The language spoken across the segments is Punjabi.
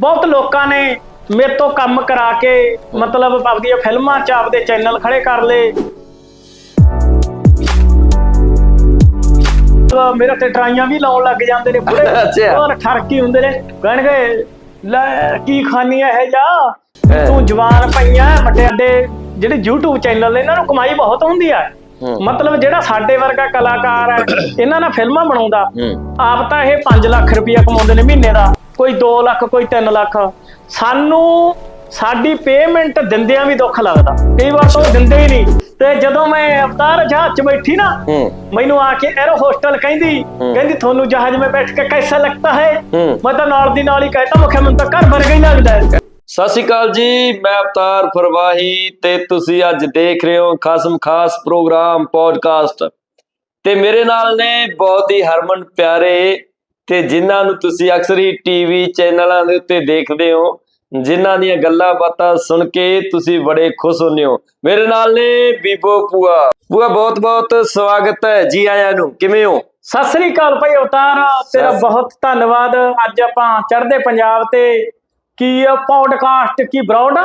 ਬਹੁਤ ਲੋਕਾਂ ਨੇ ਮੇਰੇ ਤੋਂ ਕੰਮ ਕਰਾ ਕੇ ਮਤਲਬ ਆਪਦੀਆਂ ਫਿਲਮਾਂ ਚ ਆਪਦੇ ਚੈਨਲ ਖੜੇ ਕਰ ਲਏ। ਮੇਰੇ ਤੇ ਟਰਾਈਆਂ ਵੀ ਲਾਉਣ ਲੱਗ ਜਾਂਦੇ ਨੇ ਬੁੜੇ। ਹੋਰ ਠਰਕੀ ਹੁੰਦੇ ਨੇ। ਕਹਿਣਗੇ ਲੈ ਕੀ ਖਾਨੀ ਐ ਇਹ ਜਾ। ਤੂੰ ਜਵਾਨ ਪਈਆਂ ਵੱਡੇ ਜਿਹੜੇ YouTube ਚੈਨਲ ਨੇ ਇਹਨਾਂ ਨੂੰ ਕਮਾਈ ਬਹੁਤ ਹੁੰਦੀ ਆ। ਮਤਲਬ ਜਿਹੜਾ ਸਾਡੇ ਵਰਗਾ ਕਲਾਕਾਰ ਹੈ ਇਹਨਾਂ ਨਾਲ ਫਿਲਮਾਂ ਬਣਾਉਂਦਾ। ਆਪ ਤਾਂ ਇਹ 5 ਲੱਖ ਰੁਪਇਆ ਕਮਾਉਂਦੇ ਨੇ ਮਹੀਨੇ ਦਾ। ਕੋਈ 2 ਲੱਖ ਕੋਈ 3 ਲੱਖ। ਸਾਨੂੰ ਸਾਡੀ ਪੇਮੈਂਟ ਦਿੰਦਿਆਂ ਵੀ ਦੁੱਖ ਲੱਗਦਾ। ਕਈ ਵਾਰ ਤਾਂ ਦਿੰਦੇ ਹੀ ਨਹੀਂ। ਤੇ ਜਦੋਂ ਮੈਂ ਅਵਤਾਰ ਜਹਾਜ਼ 'ਚ ਬੈਠੀ ਨਾ ਮੈਨੂੰ ਆ ਕੇ 에ਅਰ ਹੋਸਟਲ ਕਹਿੰਦੀ ਕਹਿੰਦੀ ਤੁਹਾਨੂੰ ਜਹਾਜ਼ 'ਮੈਂ ਬੈਠ ਕੇ ਕੈਸਾ ਲੱਗਦਾ ਹੈ? ਮੈਂ ਤਾਂ ਨਾਲ ਦੀ ਨਾਲ ਹੀ ਕਹਿਤਾ ਮੁਖੇ ਮੈਨੂੰ ਤਾਂ ਘਰ ਵਰਗਾ ਲੱਗਦਾ ਹੈ। ਸਤਿ ਸ਼੍ਰੀ ਅਕਾਲ ਜੀ ਮੈਂ ਅਵਤਾਰ ਫਰਵਾਹੀ ਤੇ ਤੁਸੀਂ ਅੱਜ ਦੇਖ ਰਹੇ ਹੋ ਖਾਸਮ ਖਾਸ ਪ੍ਰੋਗਰਾਮ ਪੋਡਕਾਸਟ ਤੇ ਮੇਰੇ ਨਾਲ ਨੇ ਬਹੁਤ ਹੀ ਹਰਮਨ ਪਿਆਰੇ ਤੇ ਜਿਨ੍ਹਾਂ ਨੂੰ ਤੁਸੀਂ ਅਕਸਰ ਹੀ ਟੀਵੀ ਚੈਨਲਾਂ ਦੇ ਉੱਤੇ ਦੇਖਦੇ ਹੋ ਜਿਨ੍ਹਾਂ ਦੀਆਂ ਗੱਲਾਂ ਬਾਤਾਂ ਸੁਣ ਕੇ ਤੁਸੀਂ ਬੜੇ ਖੁਸ਼ ਹੁੰਦੇ ਹੋ। ਮੇਰੇ ਨਾਲ ਨੇ ਬੀਬੋ ਪੂਆ ਪੂਆ ਬਹੁਤ ਬਹੁਤ ਸਵਾਗਤ ਹੈ ਜੀ ਆਇਆਂ ਨੂੰ। ਕਿਵੇਂ ਹੋ? ਸਤਿ ਸ੍ਰੀ ਅਕਾਲ ਭਾਈ ਅਵਤਾਰ। ਤੇਰਾ ਬਹੁਤ ਧੰਨਵਾਦ। ਅੱਜ ਆਪਾਂ ਚੜ੍ਹਦੇ ਪੰਜਾਬ ਤੇ ਕੀ ਪੌਡਕਾਸਟ ਕੀ ਬਰੌਡ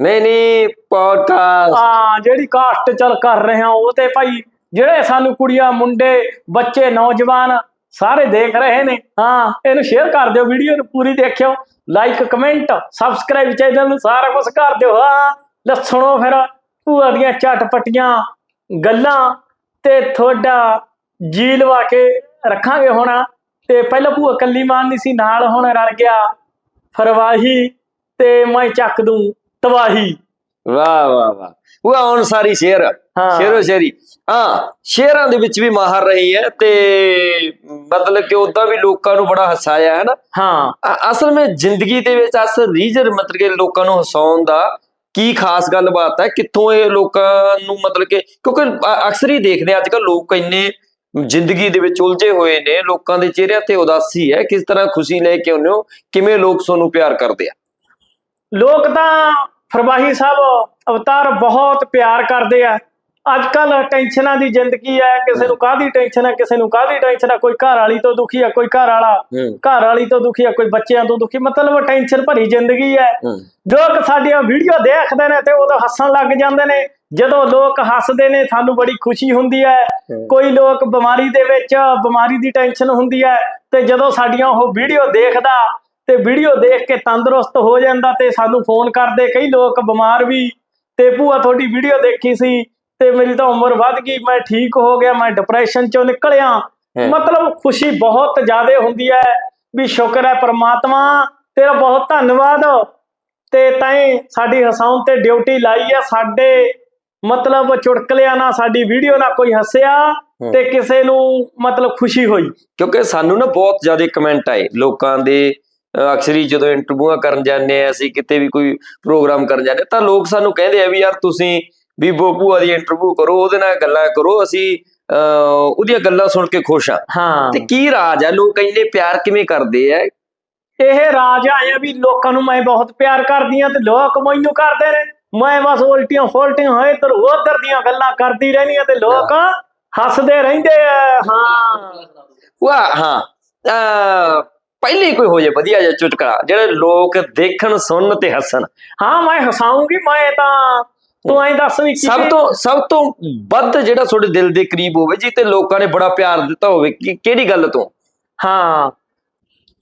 ਨਹੀਂ ਨਹੀਂ ਪੋਡਕਾਸਟ ਆ ਜਿਹੜੀ ਕਾਸਟ ਚੱਲ ਕਰ ਰਹੇ ਹਾਂ ਉਹ ਤੇ ਭਾਈ ਜਿਹੜੇ ਸਾਨੂੰ ਕੁੜੀਆਂ ਮੁੰਡੇ ਬੱਚੇ ਨੌਜਵਾਨ ਸਾਰੇ ਦੇਖ ਰਹੇ ਨੇ। ਹਾਂ, ਇਹਨੂੰ ਸ਼ੇਅਰ ਕਰ ਦਿਓ ਵੀਡੀਓ ਨੂੰ, ਪੂਰੀ ਦੇਖਿਓ। ਲਾਈਕ ਕਮੈਂਟ ਸਬਸਕ੍ਰਾਈਬ ਚੈਨਲ ਨੂੰ ਸਾਰਾ ਕੁਝ ਕਰ ਦਿਓ। ਹਾਂ, ਲੈ ਸੁਣੋ ਫਿਰ ਭੂਆ ਦੀਆਂ ਚਟਪਟੀਆਂ ਗੱਲਾਂ ਤੇ ਤੁਹਾਡਾ ਜੀ ਲਵਾ ਕੇ ਰੱਖਾਂਗੇ ਹੁਣ। ਤੇ ਪਹਿਲਾਂ ਭੂਆ ਕੱਲੀ ਮਾਰਨੀ ਸੀ, ਨਾਲ ਹੁਣ ਰਲ ਗਿਆ। ਫਰਵਾਹੀ ਤੇ ਮੈਂ ਚੱਕ ਦੂੰ ਤਵਾਹੀ ਵਾਹ ਵਾਹ ਵਾਹ। ਉਹ ਹੁਣ ਸਾਰੀ ਸ਼ੇਰ ਹਾਂ। ਸ਼ੇਰੋ ਸ਼ੇਰੀ। ਹਾਂ ਸ਼ੇਰਾਂ ਦੇ ਵਿੱਚ ਵੀ ਮਾਹਰ ਰਹੀ ਹੈ ਤੇ ਮਤਲਬ ਕਿ ਉਦਾਂ ਵੀ ਲੋਕਾਂ ਨੂੰ ਬੜਾ ਹਸਾਇਆ ਹੈ ਨਾ? ਹਾਂ। ਅ- ਅਸਲ ਵਿੱਚ ਜ਼ਿੰਦਗੀ ਦੇ ਵਿੱਚ ਅਸਲ ਰੀਜਨ ਮਤਲਬ ਕਿ ਲੋਕਾਂ ਨੂੰ ਹਸਾਉਣ ਦਾ ਕੀ ਖਾਸ ਗੱਲਬਾਤ ਹੈ? ਕਿੱਥੋਂ ਇਹ ਲੋਕਾਂ ਨੂੰ ਮਤਲਬ ਕਿ ਕਿਉਂਕਿ ਅ- ਅਕਸਰ ਹੀ ਦੇਖਦੇ ਅੱਜ ਕੱਲ ਲੋਕ ਇੰਨੇ ਜ਼ਿੰਦਗੀ ਦੇ ਵਿੱਚ ਉਲਝੇ ਹੋਏ ਨੇ ਲੋਕਾਂ ਦੇ ਚਿਹਰਿਆਂ ਤੇ ਉਦਾਸੀ ਹੈ। ਕਿਸ ਤਰ੍ਹਾਂ ਖੁਸ਼ੀ ਲੈ ਕੇ ਆਉਂਦੇ ਹੋ? ਕਿਵੇਂ ਲੋਕ ਤੁਹਾਨੂੰ ਪਿਆਰ ਕਰਦੇ ਆ? ਲੋਕ ਤਾਂ ਫਰਵਾਹੀ ਸਾਹਿਬ ਅਵਤਾਰ ਬਹੁਤ ਪਿਆਰ ਕਰਦੇ ਆ। ਅੱਜ ਕੱਲ ਟੈਨਸ਼ਨਾਂ ਦੀ ਜ਼ਿੰਦਗੀ ਹੈ ਕਿਸੇ ਨੂੰ ਕਾਹਦੀ ਟੈਨਸ਼ਨ ਹੈ ਕਿਸੇ ਨੂੰ ਕਾਹਦੀ ਟੈਨਸ਼ਨ ਹੈ ਕੋਈ ਘਰ ਵਾਲੀ ਤੋਂ ਦੁਖੀ ਹੈ ਕੋਈ ਘਰ ਵਾਲਾ। ਘਰ ਵਾਲੀ ਤੋਂ ਦੁਖੀ ਹੈ ਕੋਈ ਬੱਚਿਆਂ ਤੋਂ ਦੁਖੀ ਮਤਲਬ ਟੈਨਸ਼ਨ ਭਰੀ ਜ਼ਿੰਦਗੀ ਹੈ। ਹੂੰ। ਲੋਕ ਸਾਡੀਆਂ ਵੀਡੀਓ ਦੇਖਦੇ ਨੇ ਤੇ ਉਦੋਂ ਹੱਸਣ ਲੱਗ ਜਾਂਦੇ ਨੇ। ਜਦੋਂ ਲੋਕ ਹੱਸਦੇ ਨੇ ਸਾਨੂੰ ਬੜੀ ਖੁਸ਼ੀ ਹੁੰਦੀ ਹੂੰ। ਕੋਈ ਲੋਕ ਬਿਮਾਰੀ ਦੇ ਵਿੱਚ ਬਿਮਾਰੀ ਦੀ ਟੈਨਸ਼ਨ ਹੁੰਦੀ ਹੈ ਤੇ ਜਦੋਂ ਸਾਡੀਆਂ ਉਹ ਵੀਡੀਓ ਦੇਖਦਾ ਤੇ ਵੀਡੀਓ ਦੇਖ ਕੇ ਤੰਦਰੁਸਤ ਹੋ ਜਾਂਦਾ ਤੇ ਸਾਨੂੰ ਫੋਨ ਕਰਦੇ ਕਈ ਲੋਕ ਬਿਮਾਰ ਵੀ ਤੇ ਭੂਆ ਤੁਹਾਡੀ ਵੀਡੀਓ ਦੇਖੀ ਸੀ ਤੇ ਮੇਰੀ ਤਾਂ ਉਮਰ ਵੱਧ ਗਈ ਮੈਂ ਠੀਕ ਹੋ ਗਿਆ ਮੈਂ ਡਿਪਰੈਸ਼ਨ ਚੋਂ ਨਿਕਲਿਆ। ਮਤਲਬ ਖੁਸ਼ੀ ਬਹੁਤ ਜ਼ਿਆਦਾ ਹੁੰਦੀ ਹੈ ਵੀ ਸ਼ੁਕਰ ਹੈ ਪ੍ਰਮਾਤਮਾ ਤੇਰਾ ਬਹੁਤ ਧੰਨਵਾਦ ਤੇ ਤੈਂ ਸਾਡੀ ਹਸਾਉਣ ਤੇ ਡਿਊਟੀ ਲਾਈ ਹੈ ਸਾਡੇ ਮਤਲਬ ਚੁਟਕਲਿਆਂ ਨਾਲ ਸਾਡੀ ਵੀਡੀਓ ਨਾਲ ਕੋਈ ਹੱਸਿਆ। ਤੇ ਕਿਸੇ ਨੂੰ ਮਤਲਬ ਖੁਸ਼ੀ ਹੋਈ ਕਿਉਂਕਿ ਸਾਨੂੰ ਨਾ ਬਹੁਤ ਜ਼ਿਆਦਾ ਕਮੈਂਟ ਆਏ ਲੋਕਾਂ ਦੇ ਅਕਸਰ ਜਦੋਂ ਇੰਟਰਵਿਊਆਂ ਕਰਨ ਜਾਂਦੇ ਆ ਅਸੀਂ ਕਿਤੇ ਵੀ ਕੋਈ ਪ੍ਰੋਗਰਾਮ ਕਰਨ ਜਾਂਦੇ ਤਾਂ ਲੋਕ ਸਾਨੂੰ ਕਹਿੰਦੇ ਆ ਵੀ ਯਾਰ ਤੁਸੀਂ ਬੀਬੋ ਭੂਆ ਦੀ ਇੰਟਰਵਿਊ ਕਰੋ ਉਹਦੇ ਨਾਲ ਗੱਲਾਂ ਕਰੋ ਅਸੀਂ ਉਹਦੀਆਂ ਗੱਲਾਂ ਸੁਣ ਕੇ ਖੁਸ਼ ਆ। ਤੇ ਕੀ ਰਾਜ ਆ? ਲੋਕ ਇੰਨੇ ਪਿਆਰ ਕਿਵੇਂ ਕਰਦੇ ਆ? ਇਹ ਰਾਜ ਆਇਆ ਵੀ ਲੋਕਾਂ ਨੂੰ ਮੈਂ ਬਹੁਤ ਪਿਆਰ ਕਰਦੀ ਆ ਤੇ ਲੋਕ ਮੈਨੂੰ ਕਰਦੇ ਨੇ। ਮੈਂ ਬਸ ਉਲਟੀਆਂ ਫੋਲਟੀਆਂ ਹੋਏ ਤੇ ਉਧਰ ਦੀਆਂ ਗੱਲਾਂ ਕਰਦੀ ਰਹਿੰਦੀ ਆ ਤੇ ਲੋਕ ਹੱਸਦੇ ਰਹਿੰਦੇ ਆ। ਹਾਂ। ਵਾਹ ਹਾਂ। ਪਹਿਲੇ ਕੋਈ ਹੋ ਜਾਏ ਵਧੀਆ ਜਿਹਾ ਚੁਟਕਲਾ ਜਿਹੜੇ ਲੋਕ ਦੇਖਣ ਸੁਣਨ ਤੇ ਹੱਸਣ। ਹਾਂ ਮੈਂ ਹਸਾਉਂਗੀ ਮੈਂ ਤਾਂ ਤੂੰ ਐਂ ਦੱਸ ਵੀ ਸਭ ਤੋਂ ਸਭ ਤੋਂ ਵੱਧ ਜਿਹੜਾ ਤੁਹਾਡੇ ਦਿਲ ਦੇ ਕਰੀਬ ਹੋਵੇ ਜੀ ਤੇ ਲੋਕਾਂ ਨੇ ਬੜਾ ਪਿਆਰ ਦਿੱਤਾ ਹੋਵੇ ਕਿ ਕਿਹੜੀ ਗੱਲ ਤੋਂ? ਹਾਂ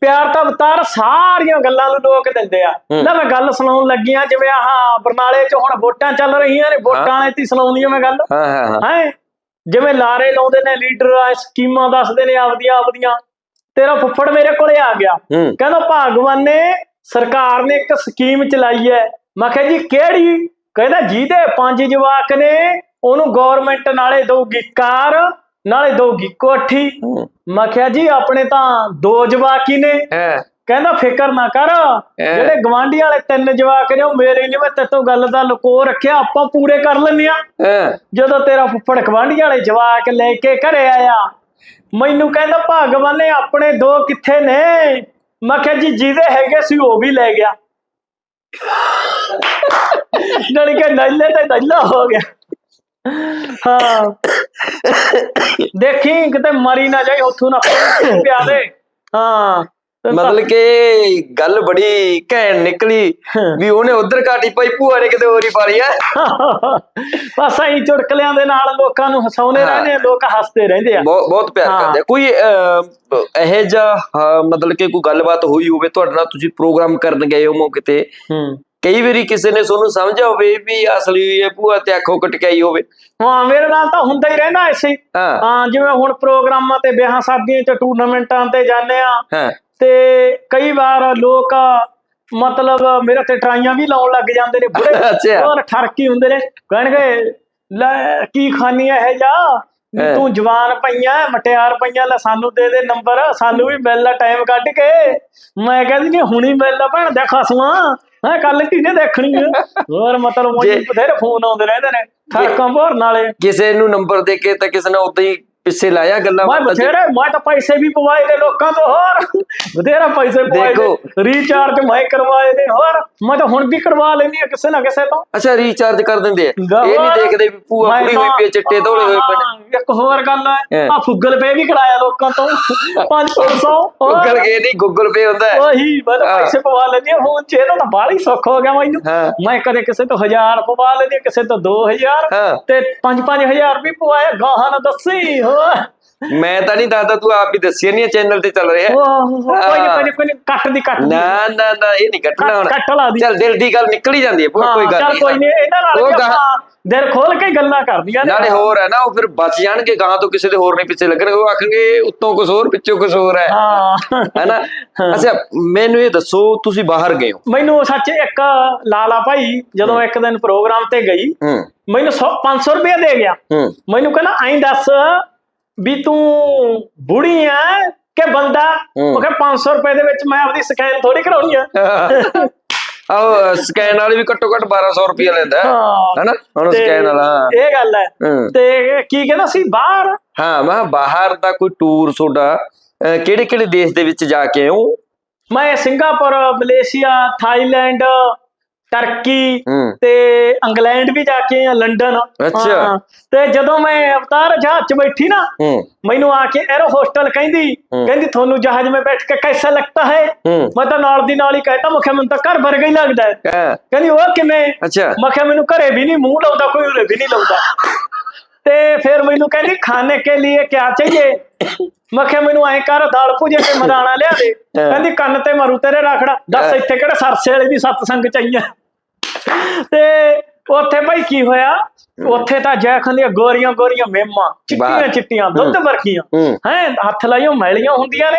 ਪਿਆਰ ਤਾਂ ਅਵਤਾਰ ਸਾਰੀਆਂ ਗੱਲਾਂ ਨੂੰ ਲੋਕ ਦਿੰਦੇ ਆ। ਨਾ ਮੈਂ ਗੱਲ ਸੁਣਾਉਣ ਲੱਗੀ ਆ ਜਿਵੇਂ ਆਹ ਬਰਨਾਲੇ 'ਚ ਹੁਣ ਵੋਟਾਂ ਚੱਲ ਰਹੀਆਂ ਨੇ ਵੋਟਾਂ ਨੇ ਤੀ ਸੁਣਾਉਣੀ ਆ ਮੈਂ ਗੱਲ। ਹਾਂ ਹਾਂ ਹਾਂ। ਹੈ? ਜਿਵੇਂ ਲਾਰੇ ਲਾਉਂਦੇ ਨੇ ਲੀਡਰ ਆ ਸਕੀਮਾਂ ਦੱਸਦੇ ਨੇ ਆਪਦੀਆਂ ਆਪਦੀਆਂ। ਤੇਰਾ ਫੁੱਫੜ ਮੇਰੇ ਕੋਲੇ ਆ ਗਿਆ। ਕਹਿੰਦਾ ਭਾਗਵਾਨ ਨੇ ਸਰਕਾਰ ਨੇ ਇੱਕ ਸਕੀਮ ਚਲਾਈ ਹੈ। ਮੈਂ ਕਿਹਾ ਜੀ ਕਿਹੜੀ? ਕਹਿੰਦਾ ਜਿਹਦੇ ਪੰਜ ਜਵਾਕ ਨੇ ਉਹਨੂੰ ਗਵਰਨਮੈਂਟ ਨਾਲੇ ਦਊਗੀ ਕਾਰ ਨਾਲੇ ਦਊਗੀ ਕੋਠੀ। ਮੈਂ ਕਿਹਾ ਜੀ ਆਪਣੇ ਤਾਂ ਦੋ ਜਵਾਕ ਹੀ ਨੇ। ਕਹਿੰਦਾ ਫਿਕਰ ਨਾ ਕਰ। ਜਿਹੜੇ ਗਵਾਂਢੀਆਂ ਵਾਲੇ ਤਿੰਨ ਜਵਾਕ ਨੇ ਉਹ ਮੇਰੇ ਨਹੀਂ ਮੈਂ ਤੇਤੋਂ ਗੱਲ ਦਾ ਲੁਕੋ ਰੱਖਿਆ। ਆਪਾਂ ਪੂਰੇ ਕਰ ਲੈਂਦੇ ਆ ਜਦੋਂ ਤੇਰਾ ਫੁੱਫੜ ਗਵਾਂਢੀਆਂ ਵਾਲੇ ਜਵਾਕ ਲੈ ਕੇ ਘਰੇ ਆਇਆ ਮੈਨੂੰ ਕਹਿੰਦਾ, ਭਗਵਾਨ ਨੇ ਆਪਣੇ ਦੋ ਕਿੱਥੇ ਨੇ? ਮੈਂ ਕਿਹਾ, ਜੀ, ਜਿਹਦੇ ਹੈਗੇ ਸੀ, ਉਹ ਵੀ ਲੈ ਗਿਆ। ਜਣ ਕੇ ਨੱਲੇ ਤੇ ਨੱਲਾ ਹੋ ਗਿਆ। ਹਾਂ। ਦੇਖੀ, ਕਿਤੇ ਮਰੀ ਨਾ ਜਾਈ, ਉੱਥੋਂ ਨਾ ਪਿਆ ਦੇ ਹਾਂ। ਮਤਲਬ ਕਿ ਗੱਲ ਬੜੀ ਘੈਂਟ ਨਿਕਲੀ ਵੀ ਉਹਨੇ ਉਧਰ ਕਾਟੀ ਪਾਈ ਭੂਆ ਨੇ ਕਿਤੇ ਹੋਰ ਹੀ ਪਾ ਲਈ ਹੈ। ਬਸ ਐਂ ਚੁਟਕਲਿਆਂ ਦੇ ਨਾਲ ਲੋਕਾਂ ਨੂੰ ਹਸਾਉਂਦੇ ਹਾਂ। ਰਹਿੰਦੇ ਆ ਲੋਕ ਹੱਸਦੇ ਰਹਿੰਦੇ ਆ। ਬਹੁਤ ਪਿਆਰ। ਕਰਦੇ ਆ। ਕੋਈ ਇਹੋ ਹਾਂ, ਮਤਲਬ ਕਿ ਕੋਈ ਗੱਲਬਾਤ ਹੋਈ ਹੋਵੇ ਤੁਹਾਡੇ ਨਾਲ ਤੁਸੀਂ ਪ੍ਰੋਗਰਾਮ ਕਰਨ ਗਏ ਹੋ ਮੌਕੇ ਤੇ ਹੂੰ। ਕਈ ਵਾਰੀ ਕਿਸੇ ਨੇ ਤੁਹਾਨੂੰ ਸਮਝਿਆ ਹੋਵੇ ਵੀ ਅਸਲੀ ਇਹ ਭੂਆ ਤੇ ਅੱਖੋਂ ਕਟਕਾਈ ਹੋਵੇ। ਹਾਂ ਮੇਰੇ ਨਾਲ ਤਾਂ ਹੁੰਦਾ ਹੀ ਰਹਿੰਦਾ ਐਸੀ ਹਾਂ। ਜਿਵੇਂ ਹੁਣ ਪ੍ਰੋਗਰਾਮਾਂ ਤੇ ਵਿਆਹਾਂ ਸ਼ਾਦੀਆਂ ਤੇ ਟੂਰਨਾਮੈਂਟਾਂ ਤੇ ਜਾਂਦੇ ਆ। ਹਾਂ। ਤੇ ਕਈ ਵਾਰ ਲੋਕ ਮਤਲਬ ਮੇਰੇ ਤੇ ਟਰਾਈਆਂ ਵੀ ਲਾਉਣ ਲੱਗ ਜਾਂਦੇ ਨੇ ਬੁੜੇ। ਹੋਰ ਠਰਕੀ ਹੁੰਦੇ ਨੇ ਕਹਿਣਗੇ ਲੈ ਕੀ ਖਾਨੀ ਇਹ ਜਾ। ਤੂੰ ਜਵਾਨ ਪਈਆਂ ਮਟਿਆਰ ਪਈਆਂ ਲੈ ਸਾਨੂੰ ਦੇ ਦੇ ਨੰਬਰ ਸਾਨੂੰ ਵੀ ਮਿਲ ਲੈ ਟਾਈਮ ਕੱਢ ਕੇ। ਮੈਂ ਕਹਿੰਦੀ ਨਹੀਂ ਹੁਣੀ ਮਿਲ ਲੈ ਭੈਣ ਦੇ ਖਸਮਾਂ ਹਾਂ ਕੱਲ ਕਿਹਨੇ ਦੇਖਣੀ ਹੋਰ ਮਤਲਬ ਜੇ- ਬਥੇਰੇ ਫੋਨ ਆਉਂਦੇ ਰਹਿੰਦੇ ਨੇ ਠਰਕਾਂ ਭਰਨ ਵਾਲੇ। ਕਿਸੇ ਨੂੰ ਨੰਬਰ ਦੇ ਕੇ ਤਾਂ ਕਿਸੇ ਨੇ ਉਦਾਂ ਹੀ ਪਿੱਛੇ ਲਾਇਆ ਗੱਲਾਂ ਮੈਂ ਬਾਤਾਂ। ਬਥੇਰੇ ਮੈਂ ਤਾਂ ਪੈਸੇ ਵੀ ਪਵਾਏ ਨੇ ਲੋਕਾਂ ਤੋਂ ਹੋਰ। ਬਥੇਰਾ ਪੈਸੇ ਪਵਾਏ ਦੇਖੋ। ਨੇ ਰੀਚਾਰਜ ਮੈਂ ਕਰਵਾਏ ਨੇ ਹੋਰ। ਮੈਂ ਤਾਂ ਹੁਣ ਵੀ ਕਰਵਾ ਲੈਣੀ ਆ ਕਿਸੇ ਨਾ ਕਿਸੇ ਤੋਂ। ਅੱਛਾ ਰੀਚਾਰਜ ਕਰ ਦਿੰਦੇ ਆ। ਇਹ ਨਹੀਂ ਦੇਖਦੇ ਵੀ ਭੂਆ ਮੈਂ ਕੁੜੀ ਹੋਈ ਤਾਂ- ਪਈ ਆ, ਚਿੱਟੇ ਧੋਲੇ ਹੋਏ ਪਏ ਨੇ। ਹਾਂ, ਇੱਕ ਹੋਰ ਗੱਲ ਹੈ। ਹਾਂ। ਆ ਫੁੱਗਲ ਪੇ ਵੀ ਕਰਾਇਆ ਲੋਕਾਂ ਤੋਂ। 500 ਗੂਗਲ ਕੇ ਨਹੀਂ ਗੂਗਲ ਪੇ ਹੁੰਦਾ ਹੈ। ਉਹੀ ਮੈਂ ਤਾਂ ਹਾਂ। ਪੈਸੇ ਪਵਾ ਲੈਣੀ ਆ ਹੁਣ ਚੇ ਤਾਂ ਬਾਹਲੀ ਸੁੱਖ ਹੋ ਗਿਆ ਮੈਨੂੰ। ਹਾਂ। ਮੈਂ ਕਦੇ ਕਿਸੇ ਤੋਂ 1000 ਪਵਾ ਆ, ਕਿਸੇ ਤੋਂ 2000 ਹਾਂ। ਤੇ 5-5000 ਵੀ ਪਵਾਇਆ ਗਾਹਾਂ ਨਾ ਦੱਸੀ ਹੋਰ। ਮੈਂ ਤਾਂ ਨਹੀਂ ਦੱਸਦਾ ਤੂੰ ਆਪ ਹੀ ਦੱਸਿਆ ਨਹੀਂ ਚੈਨਲ ਤੇ ਚੱਲ ਰਿਹਾ। ਕੋਈ ਨੀ, ਕੋਈ ਨੀ, ਕੋਈ ਨੀ, ਕੱਟ ਦੀ ਕੱਟ ਦੀ। ਨਾ ਨਾ ਨਾ ਇਹ ਨਹੀਂ ਕੱਟਣਾ ਹੁਣ। ਕੱਟ ਲਾ ਦੀ। ਚੱਲ ਦਿਲ ਦੀ ਗੱਲ ਨਿਕਲ ਹੀ ਜਾਂਦੀ ਹੈ ਭੂਆ, ਕੋਈ ਗੱਲ ਚੱਲ ਨਹੀਂ ਕੋਈ ਨਹੀਂ ਇਹਨਾਂ ਨਾਲ ਉਹ ਵੀ ਗਾਹਾਂ- ਆਪਾਂ ਦਿਲ ਖੋਲ ਕੇ ਗੱਲਾਂ ਕਰਦੀਆਂ ਨੇ। ਨਾਲੇ ਹੋਰ ਹੈ ਨਾ ਉਹ ਫਿਰ ਬਚ ਜਾਣਗੇ ਗਾਂ ਤੋਂ ਕਿਸੇ ਦੇ ਹੋਰ ਨਹੀਂ ਪਿੱਛੇ ਲੱਗਣਗੇ ਉਹ ਆਖਣਗੇ ਉੱਤੋਂ ਕੁਝ ਹੋਰ ਪਿੱਛੋਂ ਕੁਝ ਹੋਰ ਹੈ। ਹਾਂ। ਹੈਨਾ? ਅੱਛਾ ਮੈਨੂੰ ਇਹ ਦੱਸੋ ਤੁਸੀਂ ਬਾਹਰ ਗਏ ਹੋ? ਮੈਨੂੰ ਸੱਚ ਇੱਕ ਲਾਲਾ ਭਾਈ ਜਦੋਂ ਇੱਕ ਦਿਨ ਪ੍ਰੋਗਰਾਮ ਤੇ ਗਈ ਹੂੰ। ਮੈਨੂੰ 100 500 ਰੁਪਏ ਦੇ ਗਿਆ। ਹੂੰ। ਮੈਨੂੰ ਕਹਿੰਦਾ ਐਂ ਦੱਸ ਵੀ ਤੂੰ ਬੁੜੀ ਆ ਕਿ ਬੰਦਾ। ਮੈਂ ਕਿਹਾ 500 ਰੁਪਏ ਦੇ ਵਿੱਚ ਮੈਂ ਆਪਦੀ ਸਕੈਨ ਥੋੜੀ ਕਰਾਉਣੀ ਆ। ਆਹ ਸਕੈਨ ਵਾਲੀ ਵੀ ਘੱਟੋ ਘੱਟ 1200 ਰੁਪਏ ਲੈਂਦਾ। ਹੈਨਾ? ਹੁਣ ਸਕੈਨ ਵਾਲਾ ਇਹ ਗੱਲ ਹੈ। ਤੇ ਕੀ ਕਹਿੰਦਾ ਸੀ? ਬਾਹਰ? ਹਾਂ ਮੈਂ ਬਾਹਰ ਦਾ ਕੋਈ ਟੂਰ ਤੁਹਾਡਾ ਕਿਹੜੇ ਕਿਹੜੇ ਦੇਸ਼ ਦੇ ਵਿੱਚ ਜਾ ਕੇ ਹੋ? ਮੈਂ ਸਿੰਗਾਪੁਰ ਮਲੇਸ਼ੀਆ ਥਾਈਲੈਂਡ ਟਰਕੀ ਤੇ ਇੰਗਲੈਂਡ ਵੀ ਜਾ ਕੇ ਆ ਲੰਡਨ ਅੱਛਾ। ਤੇ ਜਦੋਂ ਮੈਂ ਅਵਤਾਰ ਜਹਾਜ਼ 'ਚ ਬੈਠੀ ਨਾ ਮੈਨੂੰ ਆ ਕੇ 에ਅਰ ਹੋਸਟਲ ਕਹਿੰਦੀ ਕਹਿੰਦੀ ਤੁਹਾਨੂੰ ਜਹਾਜ਼ 'ਮੇ ਬੈਠ ਕੇ ਕੈਸਾ ਲੱਗਦਾ ਹੈ? ਮੈਂ ਤਾਂ ਨਾਲ ਦੀ ਨਾਲ ਹੀ ਕਹਿਤਾ ਮੁਖੇ ਮੈਨੂੰ ਤਾਂ ਘਰ ਵਰਗਾ ਹੀ ਲੱਗਦਾ ਕਹਿੰਦੀ ਉਹ ਕਿਵੇਂ? ਅੱਛਾ। ਮੁਖੇ ਮੈਨੂੰ ਘਰੇ ਵੀ ਨਹੀਂ ਮੂੰਹ ਲਾਉਂਦਾ ਕੋਈ ਉਰੇ ਵੀ ਨਹੀਂ ਲਾਉਂਦਾ। ਤੇ ਫਿਰ ਮੈਨੂੰ ਕਹਿੰਦੀ ਖਾਣੇ ਕੇ ਲਈ ਕੀ ਚਾਹੀਏ? ਮੈਂ ਮੈਨੂੰ ਐ ਕਰ ਦਾਲ ਭੁਜੇ ਤੇ ਮਦਾਣਾ ਲਿਆ ਦੇ। ਕਹਿੰਦੀ ਕੰਨ ਤੇ ਮਾਰੂ ਤੇਰੇ ਰੱਖੜਾ। ਦੱਸ ਇੱਥੇ ਕਿਹੜੇ ਸਰਸੇ ਵਾਲੇ ਦੀ ਸਤਸੰਗ ਚਾਹੀਏ ਤੇ ਉੱਥੇ ਭਾਈ ਕੀ ਹੋਇਆ? ਉੱਥੇ ਤਾਂ ਜੈ ਖੰਦੀਆਂ ਗੋਰੀਆਂ ਗੋਰੀਆਂ ਮੇਮਾਂ ਚਿੱਟੀਆਂ। ਚਿੱਟੀਆਂ ਦੁੱਧ ਵਰਗੀਆਂ। ਹੂੰ। ਹੱਥ ਲਾਈਓ ਮੈਲੀਆਂ ਹੁੰਦੀਆਂ ਨੇ।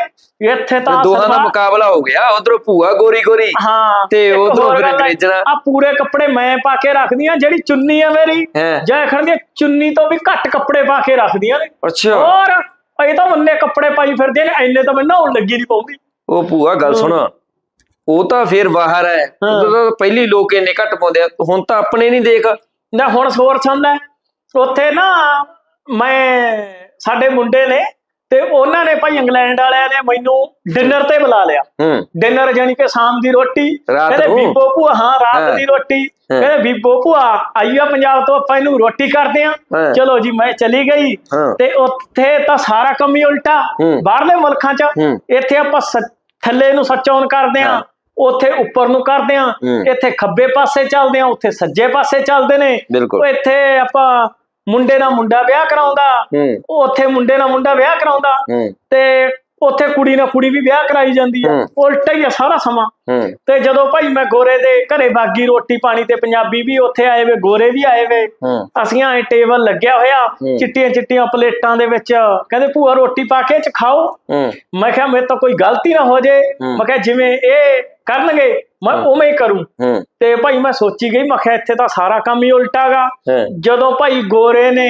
ਇੱਥੇ ਤਾਂ ਦੋਹਾਂ ਦਾ ਮੁਕਾਬਲਾ ਹੋ ਗਿਆ ਉਧਰੋਂ ਭੂਆ ਗੋਰੀ ਗੋਰੀ ਹਾਂ ਤੇ ਉੱਧਰੋਂ ਅੰਗਰੇਜ਼ਾਂ। ਆ ਪੂਰੇ ਕੱਪੜੇ ਮੈਂ ਪਾ ਕੇ ਰੱਖਦੀਆਂ ਜਿਹੜੀ ਚੁੰਨੀ ਆ ਮੇਰੀ ਹੈਂ। ਜੈ ਖੰਦੀਆਂ ਚੁੰਨੀ ਤੋਂ ਵੀ ਘੱਟ ਕੱਪੜੇ ਪਾ ਕੇ ਰੱਖਦੀਆਂ ਨੇ। ਅੱਛਾ। ਹੋਰ ਇਹ ਤਾਂ ਮੰਨੇ ਕੱਪੜੇ ਪਾਈ ਫਿਰਦੇ ਨੇ ਐਨੇ ਤਾਂ ਮੈਂ ਨਹਾਉਣ ਲੱਗੀ ਨਹੀਂ ਪਾਉਂਦੀ ਉਹ ਭੂਆ ਗੱਲ ਸੁਣ। ਉਹ ਤਾਂ ਫੇਰ ਬਾਹਰ ਹੈ ਹਾਂ। ਉਦੋਂ ਤਾਂ ਪਹਿਲੀ ਲੋਕ ਇੰਨੇ ਘੱਟ ਪਾਉਂਦੇ ਆ ਹੁਣ ਤਾਂ ਆਪਣੇ ਨਹੀਂ ਦੇਖ ਨਾ ਹੁਣ ਸੋਰ ਸੁਣਦਾ ਉੱਥੇ ਨਾ ਮੈਂ ਸਾਡੇ ਮੁੰਡੇ ਨੇ ਤੇ ਉਹਨਾਂ ਨੇ ਭਾਈ ਇੰਗਲੈਂਡ ਵਾਲਿਆਂ ਨੇ ਮੈਨੂੰ ਡਿਨਰ ਤੇ ਬੁਲਾ ਲਿਆ ਡਿਨਰ ਜਾਨੀ ਕਿ ਸ਼ਾਮ ਦੀ ਰੋਟੀ ਕਹਿੰਦੇ? ਬੀਬੋ ਭੂਆ ਹਾਂ। ਰਾਤ ਦੀ ਰੋਟੀ। ਕਹਿੰਦੇ ਬੀਬੋ ਭੂਆ ਆਈ ਆ ਪੰਜਾਬ ਤੋਂ ਆਪਾਂ ਇਹਨੂੰ ਰੋਟੀ ਕਰਦੇ ਆ। ਚਲੋ ਜੀ ਮੈਂ ਚਲੀ ਗਈ। ਤੇ ਉੱਥੇ ਤਾਂ ਸਾਰਾ ਕੰਮ ਹੀ ਉਲਟਾ। ਬਾਹਰਲੇ ਮੁਲਕਾਂ 'ਚ। ਇੱਥੇ ਆਪਾਂ ਥੱਲੇ ਨੂੰ ਸੱਚਾਉਣ ਕਰਦੇ ਆ। ਉੱਥੇ ਉੱਪਰ ਨੂੰ ਕਰਦੇ ਆ। ਇੱਥੇ ਖੱਬੇ ਪਾਸੇ ਚੱਲਦੇ ਆ ਉੱਥੇ ਸੱਜੇ ਪਾਸੇ ਚੱਲਦੇ ਨੇ। ਇੱਥੇ ਆਪਾਂ ਮੁੰਡੇ ਨਾਲ ਮੁੰਡਾ ਵਿਆਹ ਕਰਾਉਂਦਾ। ਉੱਥੇ ਮੁੰਡੇ ਨਾਲ ਮੁੰਡਾ ਵਿਆਹ ਕਰਾਉਂਦਾ। ਤੇ ਉੱਥੇ ਕੁੜੀ ਨਾਲ ਕੁੜੀ ਵੀ ਵਿਆਹ ਕਰਾਈ ਜਾਂਦੀ ਹੂੰ। ਉਲਟਾ ਹੀ ਆ ਸਾਰਾ ਸਮਾਂ। ਤੇ ਜਦੋਂ ਭਾਈ ਮੈਂ ਗੋਰੇ ਦੇ ਘਰੇ ਬਾਗੀ ਰੋਟੀ ਪਾਣੀ ਤੇ ਪੰਜਾਬੀ ਵੀ ਉੱਥੇ ਆਏ ਵੇ ਗੋਰੇ ਵੀ ਆਏ ਵੇ। ਅਸੀਂ ਐ ਟੇਬਲ ਲੱਗਿਆ ਹੋਇਆ। ਚਿੱਟੀਆਂ ਚਿੱਟੀਆਂ ਪਲੇਟਾਂ ਦੇ ਵਿੱਚ ਕਹਿੰਦੇ ਭੂਆ ਰੋਟੀ ਪਾ ਕੇ ਚ ਖਾਓ। ਮੈਂ ਕਿਹਾ ਮੇਰੇ ਤੋਂ ਕੋਈ ਗਲਤੀ ਨਾ ਹੋ ਜੇ। ਮੈਂ ਕਿਹਾ ਜਿਵੇਂ ਇਹ ਕਰਨਗੇ ਮੈਂ। ਉਵੇਂ ਹੀ ਕਰੂੰ ਤੇ ਭਾਈ ਮੈਂ ਸੋਚੀ ਗਈ ਮੈਂ ਕਿਹਾ ਇੱਥੇ ਤਾਂ ਸਾਰਾ ਕੰਮ ਹੀ ਉਲਟਾਗਾ। ਜਦੋਂ ਭਾਈ ਗੋਰੇ ਨੇ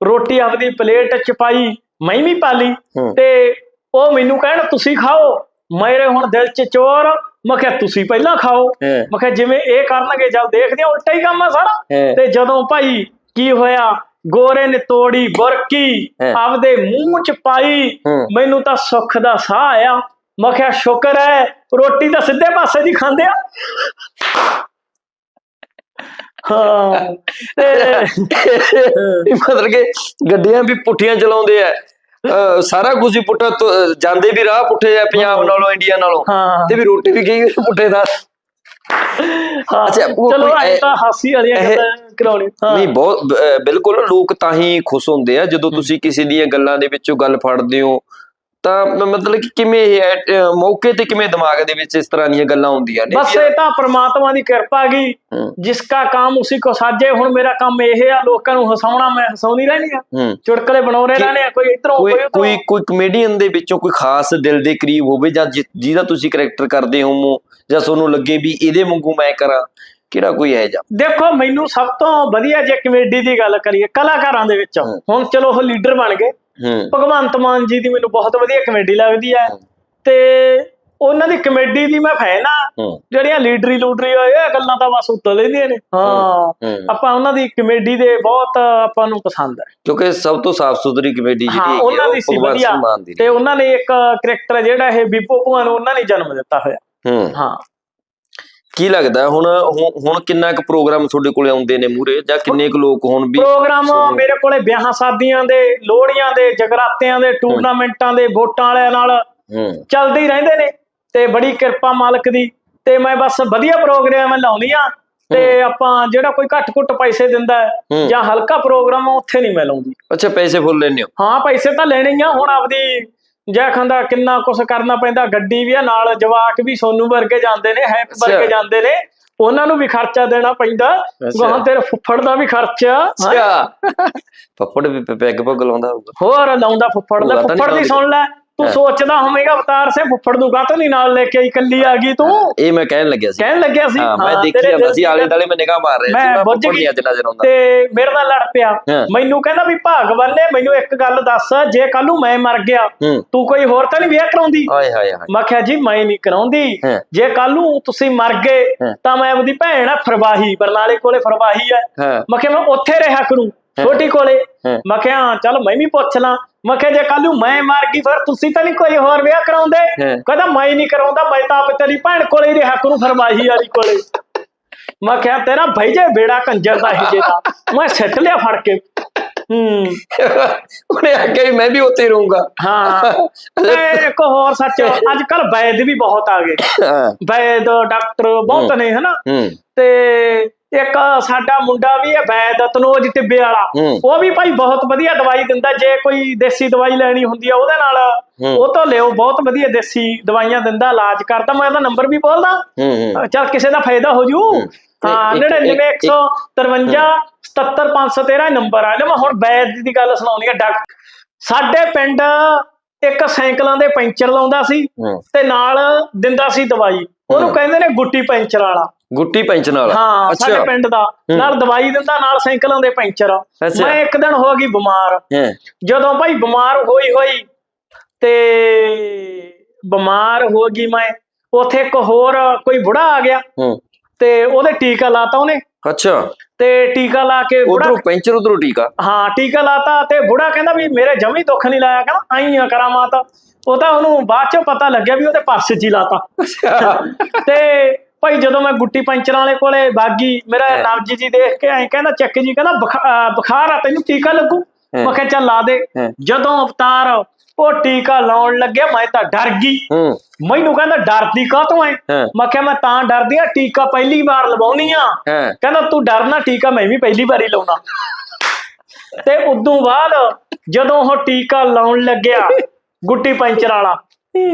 ਰੋਟੀ ਆਪਦੀ ਪਲੇਟ ਚ ਪਾਈ ਮੈਂ ਵੀ ਪਾਲੀ ਹੂੰ। ਤੇ ਉਹ ਮੈਨੂੰ ਕਹਿਣ ਤੁਸੀਂ ਖਾਓ ਮੇਰੇ ਹੁਣ ਦਿਲ ਚ ਚੋਰ ਮੈਂ ਕਿਹਾ ਤੁਸੀਂ ਪਹਿਲਾਂ ਖਾਓ। ਮੈਂ ਕਿਹਾ ਜਿਵੇਂ ਇਹ ਕਰਨਗੇ ਜਦ ਦੇਖਦੇ ਆ ਉਲਟਾ ਹੀ ਕੰਮ ਆ ਸਾਰਾ। ਤੇ ਜਦੋਂ ਭਾਈ ਕੀ ਹੋਇਆ ਗੋਰੇ ਨੇ ਤੋੜੀ ਬੁਰਕੀ। ਆਪਦੇ ਮੂੰਹ ਚ ਪਾਈ। ਮੈਨੂੰ ਤਾਂ ਸੁੱਖ ਦਾ ਸਾਹ ਆਇਆ ਮੈਂ ਕਿਹਾ ਸ਼ੁਕਰ ਹੈ ਰੋਟੀ ਤਾਂ ਸਿੱਧੇ ਪਾਸੇ ਦੀ ਖਾਂਦੇ ਆ। ਹਾਂ। ਤੇ ਮਤਲਬ ਕਿ ਗੱਡੀਆਂ ਵੀ ਪੁੱਠੀਆਂ ਚਲਾਉਂਦੇ ਆ। ਸਾਰਾ ਕੁਝ ਹੀ ਪੁੱਠਾ ਜਾਂਦੇ ਵੀ ਰਾਹ ਪੁੱਠੇ ਆ ਪੰਜਾਬ ਨਾਲੋਂ ਇੰਡੀਆ ਨਾਲੋਂ। ਤੇ ਵੀ ਰੋਟੀ ਵੀ ਵਾਰੀ ਪੁੱਠੇ ਦਾ। ਹਾਂ, ਅੱਛਾ, ਚਲੋ ਇਹ- ਤਾਂ ਹਾਸੀ ਵਾਲੀਆਂ ਇਹ- ਗੱਲਾਂ ਕਰਾਉਣੀ ਨਹੀਂ ਬਹੁਤ ਬਿਲਕੁਲ ਲੋਕ ਤਾਂ ਹੀ ਖੁਸ਼ ਹੁੰਦੇ ਆ ਜਦੋਂ ਤੁਸੀਂ ਕਿਸੇ ਦੀਆਂ ਗੱਲਾਂ ਦੇ ਵਿੱਚੋਂ ਗੱਲ ਫੜਦੇ ਹੋ। ਤਾਂ ਮਤਲਬ ਕਿ ਕਿਵੇਂ ਇਹ ਮੌਕੇ ਤੇ ਕਿਵੇਂ ਦਿਮਾਗ ਦੇ ਵਿੱਚ ਇਸ ਤਰ੍ਹਾਂ ਦੀਆਂ ਗੱਲਾਂ ਹੁੰਦੀਆਂ ਨੇ? ਬਸ ਇਹ ਤਾਂ ਪ੍ਰਮਾਤਮਾ ਦੀ ਕਿਰਪਾ ਗਈ। ਜਿਸ ਕਾ ਕੰਮ ਉਸੇ ਕੋ ਸਾਜੇ ਹੁਣ ਮੇਰਾ ਕੰਮ ਇਹ ਆ ਲੋਕਾਂ ਨੂੰ ਹਸਾਉਣਾ ਮੈਂ ਹਸਾਉਂਦੀ ਰਹਿਣੀ ਆ। ਚੁਟਕਲੇ ਬਣਾਉਣੇ ਰਹਿਣੇ ਆ ਕੋਈ ਇਧਰੋਂ ਕੋਈ ਕੋਈ ਕੋਈ ਕਮੇਡੀਅਨ ਦੇ ਵਿੱਚੋਂ ਕੋਈ ਖਾਸ ਦਿਲ ਦੇ ਕਰੀਬ ਹੋਵੇ ਜਾਂ ਜਿਹਦਾ ਤੁਸੀਂ ਕਰੈਕਟਰ ਕਰਦੇ ਹੋ ਜਾਂ ਤੁਹਾਨੂੰ ਲੱਗੇ ਵੀ ਇਹਦੇ ਵਾਂਗੂ ਮੈਂ ਕਰਾਂ ਕਿਹੜਾ ਕੋਈ ਹੈ ਜਾਂ ਦੇਖੋ ਮੈਨੂੰ ਸਭ ਤੋਂ ਵਧੀਆ ਜੇ ਕਮੇਡੀ ਦੀ ਗੱਲ ਕਰੀਏ ਕਲਾਕਾਰਾਂ ਦੇ ਵਿੱਚ। ਹੁਣ ਚਲੋ ਉਹ ਲੀਡਰ ਬਣ ਗਏ। ਭਗਵੰਤ ਮਾਨ ਜੀ ਦੀ ਮੈਨੂੰ ਬਹੁਤ ਵਧੀਆ ਕਮੇਡੀ ਲੱਗਦੀ ਹੈ। ਤੇ ਉਹਨਾਂ ਦੀ ਕਮੇਡੀ ਦੀ ਮੈਂ ਫੈਨ ਆ। ਜਿਹੜੀਆਂ ਲੀਡਰੀ ਲੂਡਰੀ ਹੋਏ ਇਹ ਗੱਲਾਂ ਤਾਂ ਬਸ ਉੱਤੋਂ ਲੈਂਦੀਆਂ ਨੇ। ਹਾਂ। ਆਪਾਂ ਉਹਨਾਂ ਦੀ ਕਮੇਡੀ ਦੇ ਬਹੁਤ ਆਪਾਂ ਨੂੰ ਪਸੰਦ ਹੈ। ਕਿਉਂਕਿ ਸਭ ਤੋਂ ਸਾਫ਼ ਸੁਥਰੀ ਕਮੇਡੀ ਜਿਹੜੀ ਹਾਂ ਉਹਨਾਂ ਉਹ ਦੀ ਸੀ ਵਧੀਆ। ਤੇ ਉਹਨਾਂ ਨੇ ਇੱਕ ਕਰੈਕਟਰ ਜਿਹੜਾ ਇਹ ਬੀਬੋ ਭੂਆ ਨੂੰ ਉਹਨਾਂ ਨੇ ਜਨਮ ਦਿੱਤਾ ਹੋਇਆ। ਹਾਂ। ਕੀ ਲੱਗਦਾ ਹੁਣ ਹੁਣ- ਕਿੰਨਾ ਕੁ ਪ੍ਰੋਗਰਾਮ ਤੁਹਾਡੇ ਕੋਲੇ ਆਉਂਦੇ ਨੇ ਮੂਰੇ ਜਾਂ ਕਿੰਨੇ ਕੁ ਲੋਕ ਹੁਣ ਵੀ ਪ੍ਰੋਗਰਾਮ। ਮੇਰੇ ਕੋਲੇ ਵਿਆਹਾਂ ਸ਼ਾਦੀਆਂ ਦੇ ਲੋਹੜੀਆਂ ਦੇ ਜਗਰਾਤਿਆਂ ਦੇ ਟੂਰਨਾਮੈਂਟਾਂ ਦੇ ਵੋਟਾਂ ਵਾਲਿਆਂ ਨਾਲ ਚੱਲਦੇ ਹੀ ਰਹਿੰਦੇ ਨੇ ਤੇ ਬੜੀ ਕਿਰਪਾ ਮਾਲਕ ਦੀ ਤੇ ਮੈਂ ਬਸ ਵਧੀਆ ਪ੍ਰੋਗਰਾਮ ਲਾਉਂਦੀ ਆ ਤੇ ਆਪਾਂ ਜਿਹੜਾ ਕੋਈ ਘੱਟ ਘੁੱਟ ਪੈਸੇ ਦਿੰਦਾ। ਜਾਂ ਹਲਕਾ ਪ੍ਰੋਗਰਾਮ ਉੱਥੇ ਨਹੀਂ ਮੈਂ ਲਾਉਂਦੀ। ਅੱਛਾ ਪੈਸੇ ਫੁੱਲ ਲੈਣੇ ਹੋ? ਹਾਂ ਪੈਸੇ ਤਾਂ ਲੈਣੇ ਆ ਹੁਣ ਆਪਦੀ ਜੈ ਖਾਂਦਾ ਕਿੰਨਾ ਕੁਛ ਕਰਨਾ ਪੈਂਦਾ ਗੱਡੀ ਵੀ ਆ ਨਾਲ ਜਵਾਕ ਵੀ ਸੋਨੂ ਵਰਗੇ ਜਾਂਦੇ ਨੇ ਹੈਪ। ਵਰਗੇ ਜਾਂਦੇ ਨੇ ਉਹਨਾਂ ਨੂੰ ਵੀ ਖਰਚਾ ਦੇਣਾ ਪੈਂਦਾ ਅੱਛਾ। ਗਾਂ ਤੇਰੇ ਫੁੱਫੜ ਦਾ ਵੀ ਖਰਚਾ। ਅੱਛਾ ਪੱਪੜ ਵੀ ਪੈਗ ਪੱਗ ਲਾਉਂਦਾ ਹੋਊਗਾ ਹੋਰ ਲਾਉਂਦਾ ਫੁੱਫੜ ਨੀ ਫੁੱਫੜ ਦੀ। ਸੁਣ ਲੈ ਤੂੰ। ਸੋਚਦਾ ਹੋਵੇਂਗਾ ਅਵਤਾਰ ਸੇ ਫੁੱਫੜ ਨੂੰ ਕਾਹਤੋਂ ਨਹੀਂ ਨਾਲ ਲੈ ਕੇ ਆਈ ਕੱਲੀ ਆ ਗਈ ਤੂੰ? ਇਹ ਮੈਂ ਕਹਿਣ ਲੱਗਿਆ ਸੀ। ਕਹਿਣ ਲੱਗਿਆ ਸੀ? ਹਾਂ ਮੈਂ ਦੇਖੀ ਜਾਂਦਾ ਸੀ ਆਲੇ ਦਾਲੇ ਮੈਂ ਨਿਗਾਹ ਮਾਰ ਰਿਹਾ ਸੀ ਮੈਂ ਬੁੱਝ। ਨਹੀਂ ਅੱਜ ਨਜ਼ਰ ਆਉਂਦਾ ਤੇ ਮੇਰੇ ਨਾਲ ਲੜ ਪਿਆ। ਮੈਨੂੰ ਕਹਿੰਦਾ ਵੀ ਭਾਗਵਾਨ ਨੇ ਮੈਨੂੰ ਇੱਕ ਗੱਲ ਦੱਸ ਜੇ ਕੱਲ ਨੂੰ ਮੈਂ ਮਰ ਗਿਆ ਤੂੰ ਕੋਈ ਹੋਰ ਤਾਂ ਨਹੀਂ ਵਿਆਹ ਕਰਾਉਂਦੀ? ਹਾਏ ਹਾਏ ਹਾਏ। ਮੈਂ ਕਿਹਾ ਜੀ ਮੈਂ ਨਹੀਂ ਕਰਾਉਂਦੀ। ਜੇ ਕੱਲ ਨੂੰ ਤੁਸੀਂ ਮਰ ਗਏ। ਤਾਂ ਮੈਂ ਆਪਦੀ ਭੈਣ ਆ ਫਰਵਾਹੀ ਬਰਨਾਲੇ ਕੋਲੇ ਫਰਵਾਹੀ ਹੈ ਹਾਂ। ਮੈਂ ਕਿਹਾ ਮੈਂ ਉੱਥੇ ਰਿਹਾ ਕਰੂੰ। ਛੋਟੀ ਕੋਲੇ। ਮੈਂ ਕਿਹਾ ਚੱਲ ਮੈਂ ਵੀ ਪੁੱਛ ਲਾਂ। ਮੈਂ ਕਿਹਾ ਜੇ ਕੱਲ ਨੂੰ ਮੈਂ ਮਰ ਗਈ ਫਿਰ ਤੁਸੀਂ ਤਾਂ ਨਹੀਂ ਕੋਈ ਹੋਰ ਵਿਆਹ ਕਰਾਉਂਦੇ। ਕਹਿੰਦਾ ਮੈਂ ਨਹੀਂ ਕਰਾਉਂਦਾ ਮੈਂ ਤਾਂ ਆਪ ਤੇਰੀ ਭੈਣ ਕੋਲੇ ਹੀ ਰਿਹਾ ਕਰੂੰ ਫਰਵਾਹੀ ਵਾਲੀ ਕੋਲੇ। ਮੈਂ ਕਿਹਾ ਤੇਰਾ ਭਾਈ ਜੇ ਬੇੜਾ ਕੰਜਰ ਦਾ ਹੀ ਜੇ ਦਾ ਮੈਂ ਸਿੱਟ ਲਿਆ ਫੜ ਕੇ। ਹੂੰ। ਉਹਨੇ ਆਖਿਆ ਵੀ ਮੈਂ ਵੀ ਉੱਥੇ ਰਹੂੰਗਾ। ਹਾਂ। ਤੇ ਇੱਕ ਹੋਰ ਸੱਚ ਅੱਜ ਕੱਲ ਵੈਦ ਵੀ ਬਹੁਤ ਆ ਗਏ। ਵੈਦ ਡਾਕਟਰ ਬਹੁਤ ਨੇ ਹਨਾ? ਤੇ ਇੱਕ ਸਾਡਾ ਮੁੰਡਾ ਵੀ ਹੈ ਵੈਦ ਤਨੋਜ ਟਿੱਬੇ ਵਾਲਾ। ਉਹ ਵੀ ਭਾਈ ਬਹੁਤ ਵਧੀਆ ਦਵਾਈ ਦਿੰਦਾ ਜੇ ਕੋਈ ਦੇਸੀ ਦਵਾਈ ਲੈਣੀ ਹੁੰਦੀ ਆ ਉਹਦੇ ਨਾਲ। ਉਹ ਤੋਂ ਲਿਓ ਬਹੁਤ ਵਧੀਆ ਦੇਸੀ ਦਵਾਈਆਂ ਦਿੰਦਾ ਇਲਾਜ ਕਰਦਾ ਮੈਂ ਉਹਦਾ ਨੰਬਰ ਵੀ ਬੋਲਦਾ। ਚਲ ਕਿਸੇ ਦਾ ਫਾਇਦਾ ਹੋ ਜੂ। ਹਾਂ। ਇੱਕ- ਇੱਕ- 99153 77513 ਨੰਬਰ ਆ। ਮੈਂ ਹੁਣ ਵੈਦ ਦੀ ਗੱਲ ਸੁਣਾਉਣੀ ਆ ਡਾਕਟਰ ਸਾਡੇ ਪਿੰਡ ਇੱਕ ਸਾਈਕਲਾਂ ਦੇ ਪੈਂਚਰ ਲਾਉਂਦਾ ਸੀ ਤੇ ਨਾਲ ਦਿੰਦਾ ਸੀ ਦਵਾਈ। ਉਹਨੂੰ। ਕਹਿੰਦੇ ਨੇ ਗੁੱਟੀ ਪੈਂਚਰ ਵਾਲਾ। ਗੁੱਟੀ ਪੈਂਚਨ ਵਾਲਾ ਹਾਂ ਸਾਡੇ ਪਿੰਡ ਦਾ। ਨਾਲ ਦਵਾਈ ਦਿੰਦਾ ਨਾਲ ਸਾਈਕਲਾਂ ਦੇ ਪੈਂਚਰ। ਮੈਂ ਇੱਕ ਦਿਨ ਹੋ ਗਈ ਬਿਮਾਰ। ਜਦੋਂ ਭਾਈ ਬਿਮਾਰ ਹੋਈ ਹੋਈ ਤੇ ਬਿਮਾਰ ਹੋ ਗਈ ਮੈਂ ਉਥੇ ਇੱਕ ਹੋਰ ਕੋਈ ਬੁੜਾ ਆ ਗਿਆ। ਤੇ ਉਹਦੇ ਟੀਕਾ ਲਾਤਾ ਉਹਨੇ। ਅੱਛਾ। ਤੇ ਟੀਕਾ ਲਾ ਕੇ ਉਧਰੋਂ ਪੈਂਚਰ ਉਧਰੋਂ ਟੀਕਾ? ਹਾਂ ਟੀਕਾ ਲਾਤਾ ਤੇ ਬੁੜਾ ਕਹਿੰਦਾ ਵੀ ਮੇਰੇ ਜਮੀ ਦੁੱਖ ਨਹੀਂ ਲਾਇਆ ਕਹਿੰਦਾ ਆਈ ਆ ਕਰਾਮਾਤ ਉਹ ਤਾਂ ਉਹਨੂੰ ਬਾਅਦ ਚੋਂ ਪਤਾ ਲੱਗਿਆ ਵੀ ਉਹਦੇ ਪਰਸ 'ਚ ਹੀ ਲਾਤਾ। ਤੇ ਭਾਈ ਜਦੋਂ ਮੈਂ ਗੁੱਟੀ ਪੰਚਰਾਂ ਵਾਲੇ ਕੋਲੇ ਬਾਗੀ ਮੇਰਾ ਹਾਂ। ਨਬਜੀ ਜੀ ਦੇਖ ਕੇ ਐਂ ਕਹਿੰਦਾ ਚੱਕ ਜੀ ਕਹਿੰਦਾ ਬੁਖਾਰ ਆ ਤੈਨੂੰ ਟੀਕਾ ਲੱਗੂ। ਮੈਂ ਕਿਹਾ ਚੱਲ ਲਾ ਦੇ। ਜਦੋਂ ਅਵਤਾਰ ਉਹ ਟੀਕਾ ਲਾਉਣ ਲੱਗਿਆ ਮੈਂ ਤਾਂ ਡਰ ਗਈ। ਮੈਨੂੰ ਕਹਿੰਦਾ ਡਰਦੀ ਕਾਹਤੋਂ ਐ। ਮੈਂ ਕਿਹਾ ਮੈਂ ਤਾਂ ਡਰਦੀ ਆ ਟੀਕਾ ਪਹਿਲੀ ਵਾਰ ਲਵਾਉਣੀ ਆ। ਕਹਿੰਦਾ ਤੂੰ ਡਰਨਾ ਟੀਕਾ ਮੈਂ ਵੀ ਪਹਿਲੀ ਵਾਰੀ ਲਾਉਣਾ। ਤੇ ਉਦੋਂ ਬਾਅਦ ਜਦੋਂ ਉਹ ਟੀਕਾ ਲਾਉਣ ਲੱਗਿਆ ਗੁੱਟੀ ਪੈਂਚਰ ਵਾਲਾ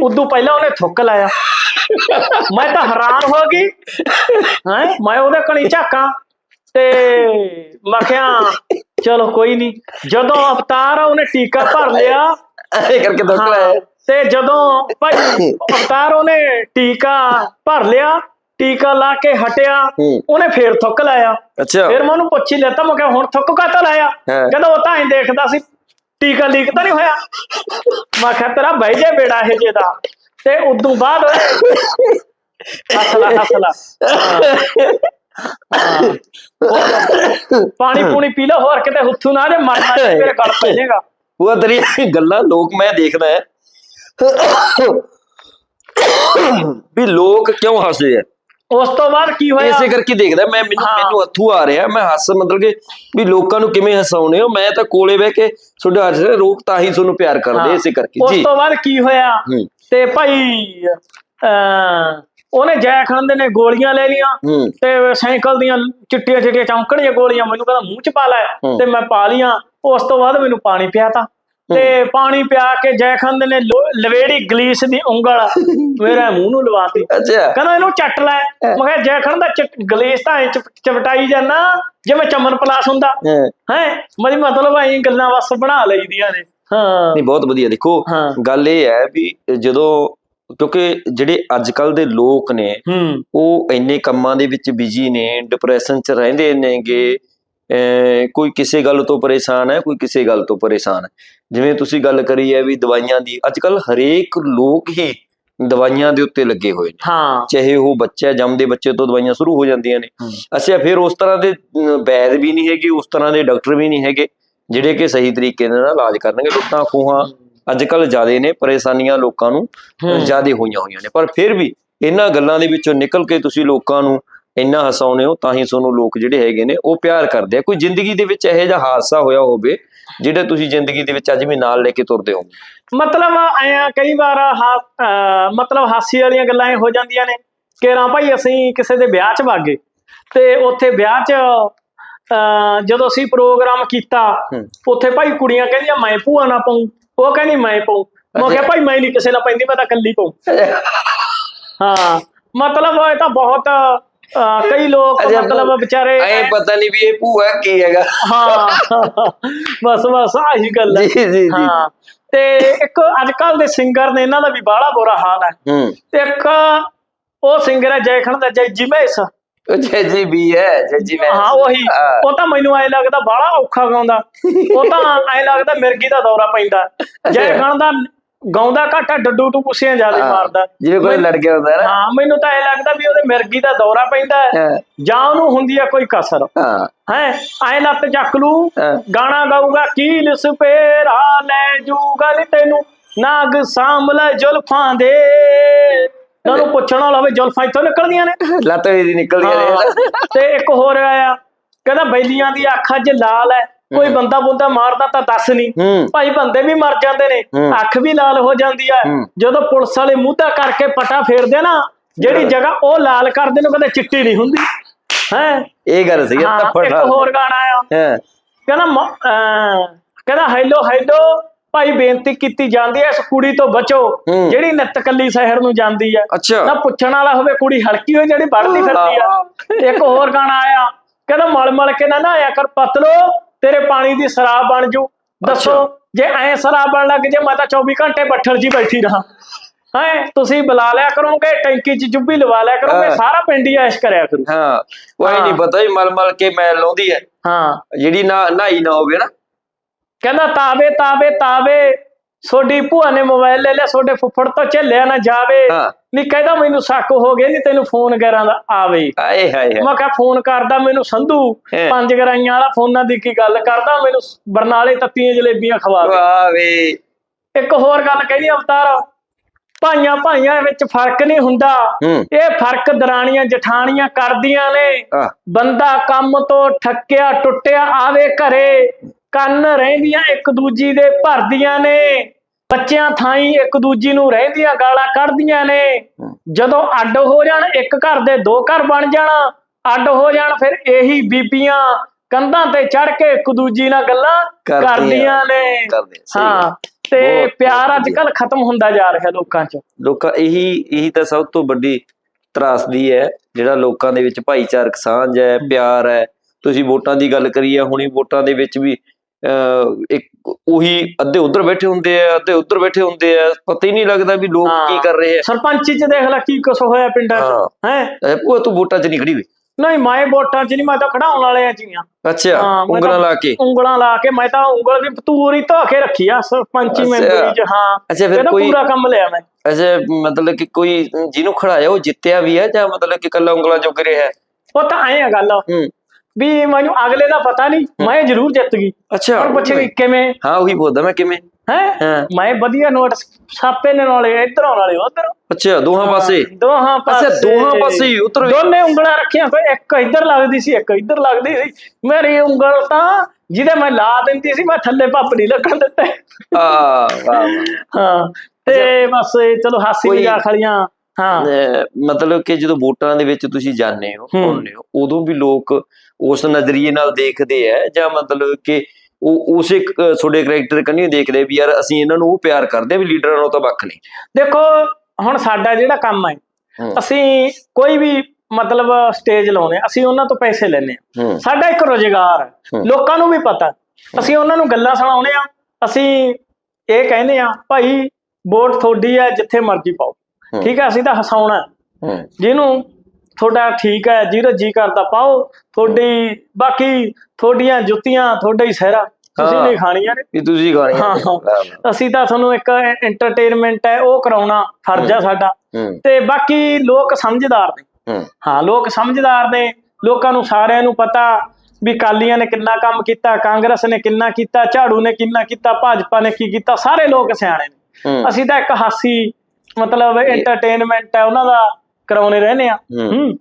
ਉਦੋਂ ਪਹਿਲਾਂ ਉਹਨੇ ਥੁੱਕ ਲਾਇਆ। ਮੈਂ ਤਾਂ ਹੈਰਾਨ ਹੋ ਗਈ। ਹੈ? ਮੈਂ ਉਹਦੇ ਕਣੀ ਝਾਕਾਂ ਤੇ ਮੈਂ ਕਿਹਾ ਚਲੋ ਕੋਈ ਨਹੀਂ ਜਦੋਂ ਅਵਤਾਰ ਉਹਨੇ ਟੀਕਾ ਭਰ ਲਿਆ। ਇਹ ਕਰਕੇ ਦੁੱਖ ਲਾਇਆ। ਤੇ ਜਦੋਂ ਭਾਈ ਅਵਤਾਰ ਉਹਨੇ ਟੀਕਾ ਭਰ ਲਿਆ ਟੀਕਾ ਲਾ ਕੇ ਹਟਿਆ। ਉਹਨੇ ਫੇਰ ਥੁੱਕ ਲਾਇਆ। ਅੱਛਾ। ਫਿਰ ਮੈਂ ਉਹਨੂੰ ਪੁੱਛ ਲੈਤਾ ਮੈਂ ਕਿਹਾ ਹੁਣ ਥੁੱਕ ਕਾਤਾ ਲਾਇਆ? ਹਾਂ। ਕਹਿੰਦਾ ਉਹ ਤਾਂ ਹੀ ਦੇਖਦਾ ਸੀ ਟੀਕਾ ਲੀਕ ਤਾਂ ਨਹੀਂ ਹੋਇਆ। ਮੈਂ ਕਿਹਾ ਤੇਰਾ ਬਹਿ ਜੇ ਬੇੜਾ ਇਹ ਜੇ ਦਾ। ਤੇ ਉਦੋਂ ਬਾਅਦ ਹੱਸਲਾ ਹੱਸਲਾ ਪਾਣੀ ਪੂਣੀ ਪੀ ਲੈ ਹੋਰ ਕਿਤੇ ਹੁੱਥੂ ਨਾ ਜੇ ਮਰਨਾ ਜੇ ਮੇਰੇ ਗਲ ਪੈ ਜਾਏਗਾ। ਉਹ ਤੇਰੀ ਗੱਲਾਂ ਲੋਕ ਮੈਂ ਦੇਖਦਾ ਹੈ। ਵੀ ਲੋਕ ਕਿਉਂ ਹੱਸਦੇ ਆ? ਉਸ ਤੋਂ ਬਾਅਦ ਕੀ ਹੋਇਆ? ਇਸੇ ਕਰਕੇ ਦੇਖਦਾ ਮੈਂ ਮੈਨੂੰ। ਮੈਨੂੰ ਹੱਥੂ ਆ ਰਿਹਾ ਮੈਂ ਹੱਸ ਮਤਲਬ ਕਿ ਵੀ ਲੋਕਾਂ ਨੂੰ ਕਿਵੇਂ ਹਸਾਉਣੇ ਹੋ? ਮੈਂ ਤਾਂ ਕੋਲੇ ਬਹਿ ਕੇ ਤੁਹਾਡੇ ਦੇ ਰੋਕ ਤਾਂ ਹੀ ਤੁਹਾਨੂੰ ਪਿਆਰ ਕਰਦੇ। ਇਸੇ ਕਰਕੇ। ਉਸ ਜੀ। ਤੋਂ ਬਾਅਦ ਕੀ ਹੋਇਆ? ਤੇ ਭਾਈ ਉਹਨੇ ਜੈ ਖਾਨ ਦੇ ਨੇ ਗੋਲੀਆਂ ਲੈ ਲਈਆਂ ਹੂੰ। ਤੇ ਸਾਈਕਲ ਦੀਆਂ ਚਿੱਟੀਆਂ ਚਿੱਟੀਆਂ ਚਮਕਣੀਆਂ ਗੋਲੀਆਂ ਮੈਨੂੰ ਕਹਿੰਦਾ ਮੂੰਹ ਚ ਪਾ ਲੈ। ਤੇ ਮੈਂ ਪਾ ਲੀਆਂ ਉਸ ਤੋਂ ਬਾਅਦ ਮੈਨੂੰ ਪਾਣੀ ਪਿਆਤਾ। ਤੇ ਪਾਣੀ ਪਿਆ ਕੇ ਜੈ ਖਾਨ ਦੇ ਨੇ ਲਵੇੜੀ ਗਲੀਸ ਦੀ ਉਂਗਲ ਮੇਰੇ ਮੂੰਹ ਨੂੰ ਲਵਾਤੀ। ਅੱਛਾ। ਕਹਿੰਦਾ ਇਹਨੂੰ ਚੱਟ ਲੈ। ਮੈਂ ਕਿਹਾ ਜੈ ਖਾਨ ਦਾ ਚਿ- ਗਲੀਸ ਤਾਂ ਚਪ- ਚਪਟਾਈ ਜਾਣਾ ਜਿਵੇਂ ਚਮਨ ਪਲਾਸ ਹੁੰਦਾ। ਹਾਂ। ਮਤਲਬ ਮਤਲਬ ਐਂ ਗੱਲਾਂ ਬਸ ਬਣਾ ਲਈਦੀਆਂ ਨੇ। ਹਾਂ। ਨਹੀਂ ਬਹੁਤ ਵਧੀਆ। ਦੇਖੋ। ਗੱਲ ਇਹ ਹੈ ਵੀ ਜਦੋਂ ਕਿਉਂਕਿ ਜਿਹੜੇ ਅੱਜ ਕੱਲ ਦੇ ਲੋਕ ਨੇ ਉਹ ਇੰਨੇ ਕੰਮਾਂ ਦੇ ਵਿੱਚ ਬਿਜ਼ੀ ਨੇ ਡਿਪਰੈਸ਼ਨ 'ਚ ਰਹਿੰਦੇ ਨੇਗੇ ਕੋਈ ਕਿਸੇ ਗੱਲ ਤੋਂ ਪਰੇਸ਼ਾਨ ਹੈ ਕੋਈ ਕਿਸੇ ਗੱਲ ਤੋਂ ਪਰੇਸ਼ਾਨ ਹੈ। ਜਿਵੇਂ ਤੁਸੀਂ ਗੱਲ ਕਰੀ ਹੈ ਵੀ ਦਵਾਈਆਂ ਦੀ ਅੱਜ ਕੱਲ ਹਰੇਕ ਲੋਕ ਹੀ ਦਵਾਈਆਂ ਦੇ ਉੱਤੇ ਲੱਗੇ ਹੋਏ ਨੇ। ਹਾਂ। ਚਾਹੇ ਉਹ ਬੱਚਾ ਜੰਮਦੇ ਬੱਚੇ ਤੋਂ ਦਵਾਈਆਂ ਸ਼ੁਰੂ ਹੋ ਜਾਂਦੀਆਂ ਨੇ। ਅੱਛਾ ਫਿਰ ਉਸ ਤਰ੍ਹਾਂ ਦੇ ਵੈਦ ਵੀ ਨਹੀਂ ਹੈਗੇ ਉਸ ਤਰ੍ਹਾਂ ਦੇ ਡਾਕਟਰ ਵੀ ਨਹੀਂ ਹੈਗੇ। ਜਿਹੜੇ ਕਿ ਸਹੀ ਤਰੀਕੇ ਨਾਲ ਇਲਾਜ ਕਰਨਗੇ ਲੁੱਟਾਂ ਖੋਹਾਂ ਅੱਜ ਕੱਲ ਜ਼ਿਆਦੇ ਨੇ ਪਰੇਸ਼ਾਨੀਆਂ ਲੋਕਾਂ ਨੂੰ। ਜ਼ਿਆਦੇ ਹੋਈਆਂ ਹੋਈਆਂ ਨੇ। ਪਰ ਫਿਰ ਵੀ ਇਹਨਾਂ ਗੱਲਾਂ ਦੇ ਵਿੱਚੋਂ ਨਿਕਲ ਕੇ ਤੁਸੀਂ ਲੋਕਾਂ ਨੂੰ ਇੰਨਾ ਹਸਾਉਨੇ ਹੋ ਤਾਂ ਹੀ ਤੁਹਾਨੂੰ ਲੋਕ ਜਿਹੜੇ ਹੈਗੇ ਨੇ ਉਹ ਪਿਆਰ ਕਰਦੇ ਆ। ਕੋਈ ਜ਼ਿੰਦਗੀ ਦੇ ਵਿੱਚ ਇਹੋ ਜਿਹਾ ਹਾਦਸਾ ਹੋਇਆ ਹੋਵੇ ਜਿਹੜਾ ਤੁਸੀਂ ਜ਼ਿੰਦਗੀ ਦੇ ਵਿੱਚ ਅੱਜ ਵੀ ਨਾਲ ਲੈ ਕੇ ਤੁਰਦੇ ਹੋ? ਮਤਲਬ ਆਇਆ ਕਈ ਵਾਰ ਮਤਲਬ ਹਾਸੀ ਵਾਲੀਆਂ ਗੱਲਾਂ ਇਹ ਹੋ ਜਾਂਦੀਆਂ ਨੇ ਕਿ ਰਾਂ ਭਾਈ ਅਸੀਂ ਕਿਸੇ ਦੇ ਵਿਆਹ 'ਚ ਵਾਗੇ ਤੇ ਉੱਥੇ ਵਿਆਹ 'ਚ ਜਦੋਂ ਅਸੀਂ ਪ੍ਰੋਗਰਾਮ ਕੀਤਾ। ਉੱਥੇ ਭਾਈ ਕੁੜੀਆਂ ਕਹਿੰਦੀਆਂ ਮੈਂ ਭੂਆ ਨਾ ਪਾਉਂ। ਉਹ ਕਹਿੰਦੀ ਮੈਂ ਪਾਉਂ। ਮੈਂ ਕਿਹਾ ਭਾਈ ਮੈਂ ਨਹੀਂ ਕਿਸੇ ਨਾਲ ਪੈਂਦੀ ਮੈਂ ਤਾਂ ਇਕੱਲੀ ਪਾਉਂ। ਹਾਂ ਮਤਲਬ ਇਹ ਤਾਂ ਬਹੁਤ ਕਈ ਲੋਕ ਮਤਲਬ ਵਿਚਾਰੇ ਐ ਪਤਾ ਨਹੀਂ ਵੀ ਇਹ ਭੂਆ ਕੀ ਹੈਗਾ। ਹਾਂ ਬਸ ਬਸ ਆਹੀ ਗੱਲ ਹੈ। ਜੀ ਜੀ ਹਾਂ ਤੇ ਇੱਕ ਅੱਜ ਕੱਲ ਦੇ ਸਿੰਗਰ ਨੇ ਇਹਨਾਂ ਦਾ ਵੀ ਬਾਹਲਾ ਬੁਰਾ ਹਾਲ ਹੈ। ਹੂੰ। ਤੇ ਇੱਕ ਉਹ ਸਿੰਗਰ ਹੈ ਜੈ ਖਣ ਦਾ ਜੈ ਜਿਮੇਸ। ਉਹ ਜੀ ਵੀ ਹੈ ਜੀ ਮੈਂ ਹਾਂ ਉਹੀ। ਉਹ ਤਾਂ ਮੈਨੂੰ ਐ ਲੱਗਦਾ ਬਾਹਲਾ ਔਖਾ ਗਾਉਂਦਾ। ਉਹ ਤਾਂ ਐ ਲੱਗਦਾ ਮਿਰਗੀ ਦਾ ਦੌਰਾ ਪੈਂਦਾ। ਜੈ ਦਾ ਗਾਉਂਦਾ ਘਾਟਾ ਡੱਡੂ ਟੂ ਕੁਸੀਆਂ ਜ਼ਿਆਦਾ ਮਾਰਦਾ। ਜਿਵੇਂ ਕੋਈ ਲੜ ਗਿਆ ਹੁੰਦਾ ਹੈ ਨਾ। ਹਾਂ ਮੈਨੂੰ ਤਾਂ ਐ ਲੱਗਦਾ ਵੀ ਉਹਦੇ ਮਿਰਗੀ ਦਾ ਦੌਰਾ ਪੈਂਦਾ ਜਾਂ ਉਹਨੂੰ ਹੁੰਦੀ ਹੈ ਕੋਈ ਕਸਰ। ਹਾਂ। ਹੈ ਐ ਲੱਤ ਚੱਕ ਲੂ। ਗਾਣਾ ਗਾਊਗਾ ਕੀ ਲਸਪੇਰਾ ਲੈ ਜੂਗਾ ਨੀ ਤੈਨੂੰ। ਨਾਗ ਸਾਂਭਲੇ ਜ਼ੁਲਫਾਂ ਦੇ। ਉਹਨੂੰ ਪੁੱਛਣ ਵਾਲਾ ਹੋਵੇ ਜ਼ੁਲਫਾਂ ਇੱਥੋਂ ਨਿਕਲਦੀਆਂ ਨੇ। ਲੱਤ ਇਹਦੀ ਨਿਕਲਦੀ ਹਾਂ। ਹੈ ਤੇ ਇੱਕ ਹੋਰ ਆਇਆ ਕਹਿੰਦਾ ਬੈਲੀਆਂ ਦੀ ਅੱਖ ਅੱਜ ਲਾਲ ਹੈ ਕੋਈ ਬੰਦਾ ਬੁੰਦਾ ਮਾਰਦਾ ਤਾਂ ਦੱਸ ਨਹੀਂ ਹੂੰ। ਭਾਈ ਬੰਦੇ ਵੀ ਮਰ ਜਾਂਦੇ ਨੇ ਹੂੰ। ਅੱਖ ਵੀ ਲਾਲ ਹੋ ਜਾਂਦੀ ਹੂੰ। ਜਦੋਂ ਪੁਲਿਸ ਵਾਲੇ ਮੂੰਹਤਾ ਕਰਕੇ ਪਟਾ ਫੇਰਦੇ ਨਾ ਜਿਹੜੀ ਜਗ੍ਹਾ ਉਹ ਲਾਲ ਕਰਦੇ ਨੇ ਕਦੇ ਚਿੱਟੀ ਨਹੀਂ ਹੁੰਦੀ। ਹੈ? ਇਹ ਗੱਲ ਸੀ ਤੱਫੜ ਇੱਕ ਹੋਰ ਗਾਣਾ ਆਇਆ। ਹਾਂ। ਕਹਿੰਦਾ ਮ- ਅਹ ਕਹਿੰਦਾ ਹੈਲੋ ਹੈਲੋ ਭਾਈ ਬੇਨਤੀ ਕੀਤੀ ਜਾਂਦੀ ਹੈ ਇਸ ਕੁੜੀ ਤੋਂ ਬਚੋ। ਜਿਹੜੀ ਨਿੱਤ ਕੱਲੀ ਸ਼ਹਿਰ ਨੂੰ ਜਾਂਦੀ ਹੈ। ਨਾ ਪੁੱਛਣ ਵਾਲਾ ਹੋਵੇ ਕੁੜੀ ਹਲਕੀ ਹੋਈ ਜਿਹੜੀ ਪੜ੍ਹਦੀ ਫਿਰਦੀ ਆ। ਇੱਕ ਹੋਰ ਗਾਣਾ ਆਇਆ ਕਹਿੰਦਾ ਮਲ ਮਲ ਕੇ ਨਾ ਆਇਆ ਕਰ ਪਤਲੋ ਤੇਰੇ ਪਾਣੀ ਦੀ ਸ਼ਰਾਬ ਬਣ ਜੂ। ਦੱਸੋ ਜੇ ਐ ਸ਼ਰਾਬ ਬਣ ਲੱਗ ਜੇ ਮੈਂ ਤਾਂ 24 ਘੰਟੇ ਬੱਠਲ ਜੀ ਬੈਠੀ ਰਹਾ। ਹੈ ਤੁਸੀਂ ਬੁਲਾ ਲਿਆ ਕਰੋਗੇ ਟੈਂਕੀ 'ਚ ਜੁੱਬੀ ਲਵਾ ਲਿਆ ਕਰੋਗੇ। ਸਾਰਾ ਪਿੰਡ ਹੀ ਐਸ਼ ਕਰਿਆ ਕਰੂ। ਹਾਂ ਕੋਈ। ਨਹੀਂ ਪਤਾ ਹੀ ਮਲ ਮਲ ਕੇ ਮੈਲ ਲਾਉਂਦੀ ਹੈ। ਹਾਂ। ਜਿਹੜੀ ਨਾ ਨਹਾਈ ਨਾ ਹੋਵੇ ਨਾ। ਕਹਿੰਦਾ ਤਾਵੇ ਤਾਵੇ ਤਾਵੇ। ਸੋਡੀ ਭੂਆ ਨੇ ਮੋਬਾਈਲ ਲੈ ਲਿਆ ਸੋਡੇ ਫੁੱਫੜ ਤੋਂ ਝੱਲਿਆ ਨਾ ਜਾਵੇ। ਹਾਂ। ਨਹੀਂ ਕਹਿੰਦਾ ਮੈਨੂੰ ਸ਼ੱਕ ਹੋ ਗਿਆ ਨਹੀਂ ਤੈਨੂੰ ਫੋਨ ਕਰਾਂ ਦਾ ਆਵੇ। ਆਏ ਹਾਏ ਹਾਏ। ਮੈਂ ਕਿਹਾ ਫੋਨ ਕਰਦਾ ਮੈਨੂੰ ਸੰਧੂ ਹੈਂ। ਪੰਜ ਗਰਾਈਆਂ ਵਾਲਾ ਫੋਨਾਂ ਦੀ ਕੀ ਗੱਲ ਕਰਦਾ ਮੈਨੂੰ ਬਰਨਾਲੇ ਤੱਤੀਆਂ ਜਲੇਬੀਆਂ ਖਵਾ ਦੇ। ਵਾਹ ਵੇ ਇੱਕ ਹੋਰ ਗੱਲ ਕਹਿੰਦੀ ਅਵਤਾਰ ਭਾਈਆਂ ਭਾਈਆਂ ਵਿੱਚ ਫ਼ਰਕ ਨਹੀਂ ਹੁੰਦਾ। ਹੂੰ। ਇਹ ਫ਼ਰਕ ਦਰਾਣੀਆਂ ਜਠਾਣੀਆਂ ਕਰਦੀਆਂ ਨੇ। ਬੰਦਾ ਕੰਮ ਤੋਂ ਠੱਕਿਆ ਟੁੱਟਿਆ ਆਵੇ ਘਰੇ। ਕੰਨ ਰਹਿੰਦੀਆਂ ਇੱਕ ਦੂਜੀ ਦੇ ਭਰਦੀਆਂ ਨੇ। ਬੱਚਿਆਂ ਥਾਈ ਇੱਕ ਦੂਜੀ ਨੂੰ ਰਹਿੰਦੀਆਂ ਗਾਲਾਂ ਕੱਢਦੀਆਂ ਨੇ। ਜਦੋਂ ਅੱਡ ਹੋ ਜਾਣ ਇੱਕ ਘਰ ਦੇ ਦੋ ਘਰ ਬਣ ਜਾਣ ਅੱਡ ਹੋ ਜਾਣ ਫਿਰ ਇਹੀ ਬੀਬੀਆਂ ਕੰਧਾਂ ਤੇ ਚੜ ਕੇ ਇੱਕ ਦੂਜੀ ਨਾਲ ਗੱਲਾਂ ਕਰਦੀਆਂ। ਨੇ। ਹਾਂ। ਤੇ ਪਿਆਰ ਅੱਜ ਕੱਲ ਖਤਮ ਹੁੰਦਾ ਜਾ ਰਿਹਾ ਲੋਕਾਂ 'ਚ। ਲੋਕਾਂ ਇਹੀ ਇਹੀ ਤਾਂ ਸਭ ਤੋਂ ਵੱਡੀ ਤਰਾਸਦੀ ਹੈ ਜਿਹੜਾ ਲੋਕਾਂ ਦੇ ਵਿੱਚ ਭਾਈਚਾਰਕ ਸਾਂਝ ਹੈ ਪਿਆਰ ਹੈ। ਤੁਸੀਂ ਵੋਟਾਂ ਦੀ ਗੱਲ ਕਰੀਏ ਹੁਣੀ ਵੋਟਾਂ ਦੇ ਵਿੱਚ ਵੀ ਇੱਕ ਉਹੀ ਅੱਧੇ ਉਧਰ ਬੈਠੇ ਹੁੰਦੇ ਆ ਅੱਧੇ ਉਧਰ ਬੈਠੇ ਹੁੰਦੇ ਆ ਪਤਾ ਹੀ ਨਹੀਂ ਲੱਗਦਾ ਵੀ ਲੋਕ। ਕੀ ਕਰ ਰਹੇ ਆ। ਸਰਪੰਚੀ 'ਚ ਦੇਖ ਲੈ ਕੀ ਕੁਛ ਹੋਇਆ ਪਿੰਡਾਂ 'ਚ ਹਾਂ। ਹੈ? ਇਹ ਭੂਆ ਤੂੰ ਵੋਟਾਂ 'ਚ ਨਹੀਂ ਖੜੀ ਹੋਈ? ਨਹੀਂ ਮੈਂ ਵੋਟਾਂ 'ਚ ਨਹੀਂ ਮੈਂ ਤਾਂ ਖੜਾਉਣ ਹੀ ਆ। ਅੱਛਾ ਹਾਂ, ਮੈਂ ਉਂਗਲਾਂ ਲਾ ਕੇ। ਉਂਗਲਾਂ ਲਾ ਕੇ ਮੈਂ ਤਾਂ ਉਂਗਲ ਵੀ ਪਤੂਰੀ ਧੋ ਕੇ ਰੱਖੀ ਆ ਸਰਪੰਚੀ ਅੱਛਾ। ਮੈਂਬਰੀ 'ਚ ਹਾਂ। ਅੱਛਾ ਫਿਰ ਕੋਈ ਪੂਰਾ ਕੰਮ ਲਿਆ ਮੈਂ। ਅੱਛਾ ਮਤਲਬ ਕਿ ਕੋਈ ਜਿਹਨੂੰ ਖੜਾਇਆ ਉਹ ਜਿੱਤਿਆ ਵੀ ਹੈ ਜਾਂ ਮਤਲਬ ਕਿ ਕੱਲਾ ਉਂਗਲਾਂ ਚੁੱਕ ਰਿਹਾ? ਹੈ ਉਹ ਤਾਂ ਐਂ ਆ ਗੱਲ। ਹੂੰ। ਵੀ ਮੈਨੂੰ ਅਗਲੇ ਦਾ ਪਤਾ ਨਹੀਂ ਮੈਂ ਜ਼ਰੂਰ ਜਿੱਤ ਗਈ। ਅੱਛਾ। ਹੁਣ ਪੁੱਛੇ ਕਿਵੇਂ? ਹਾਂ ਉਹੀ ਬੋਲਦਾ ਮੈਂ ਕਿਵੇਂ? ਹੈ? ਮੈਂ ਵਧੀਆ ਨੋਟ ਛਾਪੇ ਨੇ ਨਾਲੇ ਇਧਰੋਂ ਨਾਲੇ ਉਧਰ। ਅੱਛਾ ਦੋਹਾਂ ਪਾਸੇ? ਦੋਹਾਂ ਪਾਸੇ। ਅੱਛਾ ਦੋਹਾਂ ਪਾਸੇ ਉਤਰ ਦੋਨੇ ਉਂਗਲਾਂ ਰੱਖੀਆਂ ਕੋਈ ਇੱਕ ਇੱਧਰ ਲੱਗਦੀ ਸੀ ਇੱਕ ਇੱਧਰ ਲੱਗਦੀ ਸੀ। ਮੇਰੀ ਉਂਗਲ ਤਾਂ ਜਿਹਦੇ ਮੈਂ ਲਾ ਦਿੰਦੀ ਸੀ ਮੈਂ ਥੱਲੇ ਭੱਪ ਨਹੀਂ ਲੱਗਣ ਦਿੱਤੇ। ਆ ਵਾਹ ਹਾਂ ਤੇ ਬਸ ਚਲੋ ਹਾਸੀ ਮਜ਼ਾਕ ਵਾਲੀਆਂ ਮਤਲਬ ਕਿ ਜਦੋਂ ਵੋਟਾਂ ਦੇ ਵਿੱਚ ਤੁਸੀਂ ਜਾਂਦੇ ਹੋ ਹੂੰ। ਹੁੰਦੇ ਹੋ ਉਦੋਂ ਵੀ ਲੋਕ ਉਸ ਨਜ਼ਰੀਏ ਨਾਲ ਦੇਖਦੇ ਆ ਜਾਂ ਮਤਲਬ ਕਿ ਉਹ ਉਸੇ ਤੁਹਾਡੇ ਕਰੈਕਟਰ ਕੰਨੀ ਦੇਖਦੇ ਵੀ ਯਾਰ ਅਸੀਂ ਇਹਨਾਂ ਨੂੰ ਉਹ ਪਿਆਰ ਕਰਦੇ ਆ ਵੀ ਲੀਡਰਾਂ ਨਾਲੋਂ ਤਾਂ ਵੱਖ ਨਹੀਂ ਦੇਖੋ ਹੁਣ ਸਾਡਾ ਜਿਹੜਾ ਕੰਮ ਹੈ ਹੂੰ। ਅਸੀਂ ਕੋਈ ਵੀ ਮਤਲਬ ਸਟੇਜ ਲਾਉਣੇ ਅਸੀਂ ਉਹਨਾਂ ਤੋਂ ਪੈਸੇ ਲੈਨੇ ਆ ਹੂੰ ਸਾਡਾ ਇੱਕ ਰੋਜ਼ਗਾਰ ਹੈ ਹੂੰ। ਲੋਕਾਂ ਨੂੰ ਵੀ ਪਤਾ ਅਸੀਂ ਉਹਨਾਂ ਨੂੰ ਗੱਲਾਂ ਸੁਣਾਉਣੇ ਆ ਅਸੀਂ ਇਹ ਕਹਿੰਦੇ ਆ ਭਾਈ ਵੋਟ ਤੁਹਾਡੀ ਹੈ ਜਿੱਥੇ ਮਰਜ਼ੀ ਪਾਓ ਹੂੰ। ਠੀਕ ਹੈ ਅਸੀਂ ਤਾਂ ਹਸਾਉਣਾ ਜਿਹਨੂੰ ਤੁਹਾਡਾ ਠੀਕ ਹੈ ਜਿਹਦਾ ਜੀ ਕਰਦਾ ਪਾਓ ਤੁਹਾਡੀ ਬਾਕੀ ਤੁਹਾਡੀਆਂ ਜੁੱਤੀਆਂ ਤੁਹਾਡਾ ਹੀ ਸਿਹਰਾ। ਤੁਸੀਂ। ਨਹੀਂ ਖਾਣੀਆਂ ਨੇ। ਵੀ ਤੁਸੀਂ ਹਾਂ। ਅਸੀਂ ਤਾਂ ਤੁਹਾਨੂੰ ਇੱਕ ਐਂਟਰਟੇਨਮੈਂਟ ਹੈ ਉਹ ਕਰਾਉਣਾ ਫਰਜ਼ ਆ ਸਾਡਾ। ਤੇ ਬਾਕੀ ਲੋਕ ਸਮਝਦਾਰ ਨੇ। ਹੂੰ। ਲੋਕ ਸਮਝਦਾਰ ਨੇ। ਲੋਕਾਂ ਨੂੰ ਸਾਰਿਆਂ ਨੂੰ ਪਤਾ ਵੀ ਕਾਲੀਆਂ ਨੇ ਕਿੰਨਾ ਕੰਮ ਕੀਤਾ ਕਾਂਗਰਸ ਨੇ ਕਿੰਨਾ ਕੀਤਾ ਝਾੜੂ ਨੇ ਕਿੰਨਾ ਕੀਤਾ ਭਾਜਪਾ ਨੇ ਕੀ ਕੀਤਾ ਸਾਰੇ ਲੋਕ ਸਿਆਣੇ ਨੇ। ਅਸੀਂ ਤਾਂ ਇੱਕ ਹਾਸੀ ਮਤਲਬ ਐਂਟਰਟੇਨਮੈਂਟ ਹੈ ਉਹਨਾਂ ਦਾ ਕਰਾਉਣੇ ਰਹਿੰਦੇ ਆ। ਹੂੰ।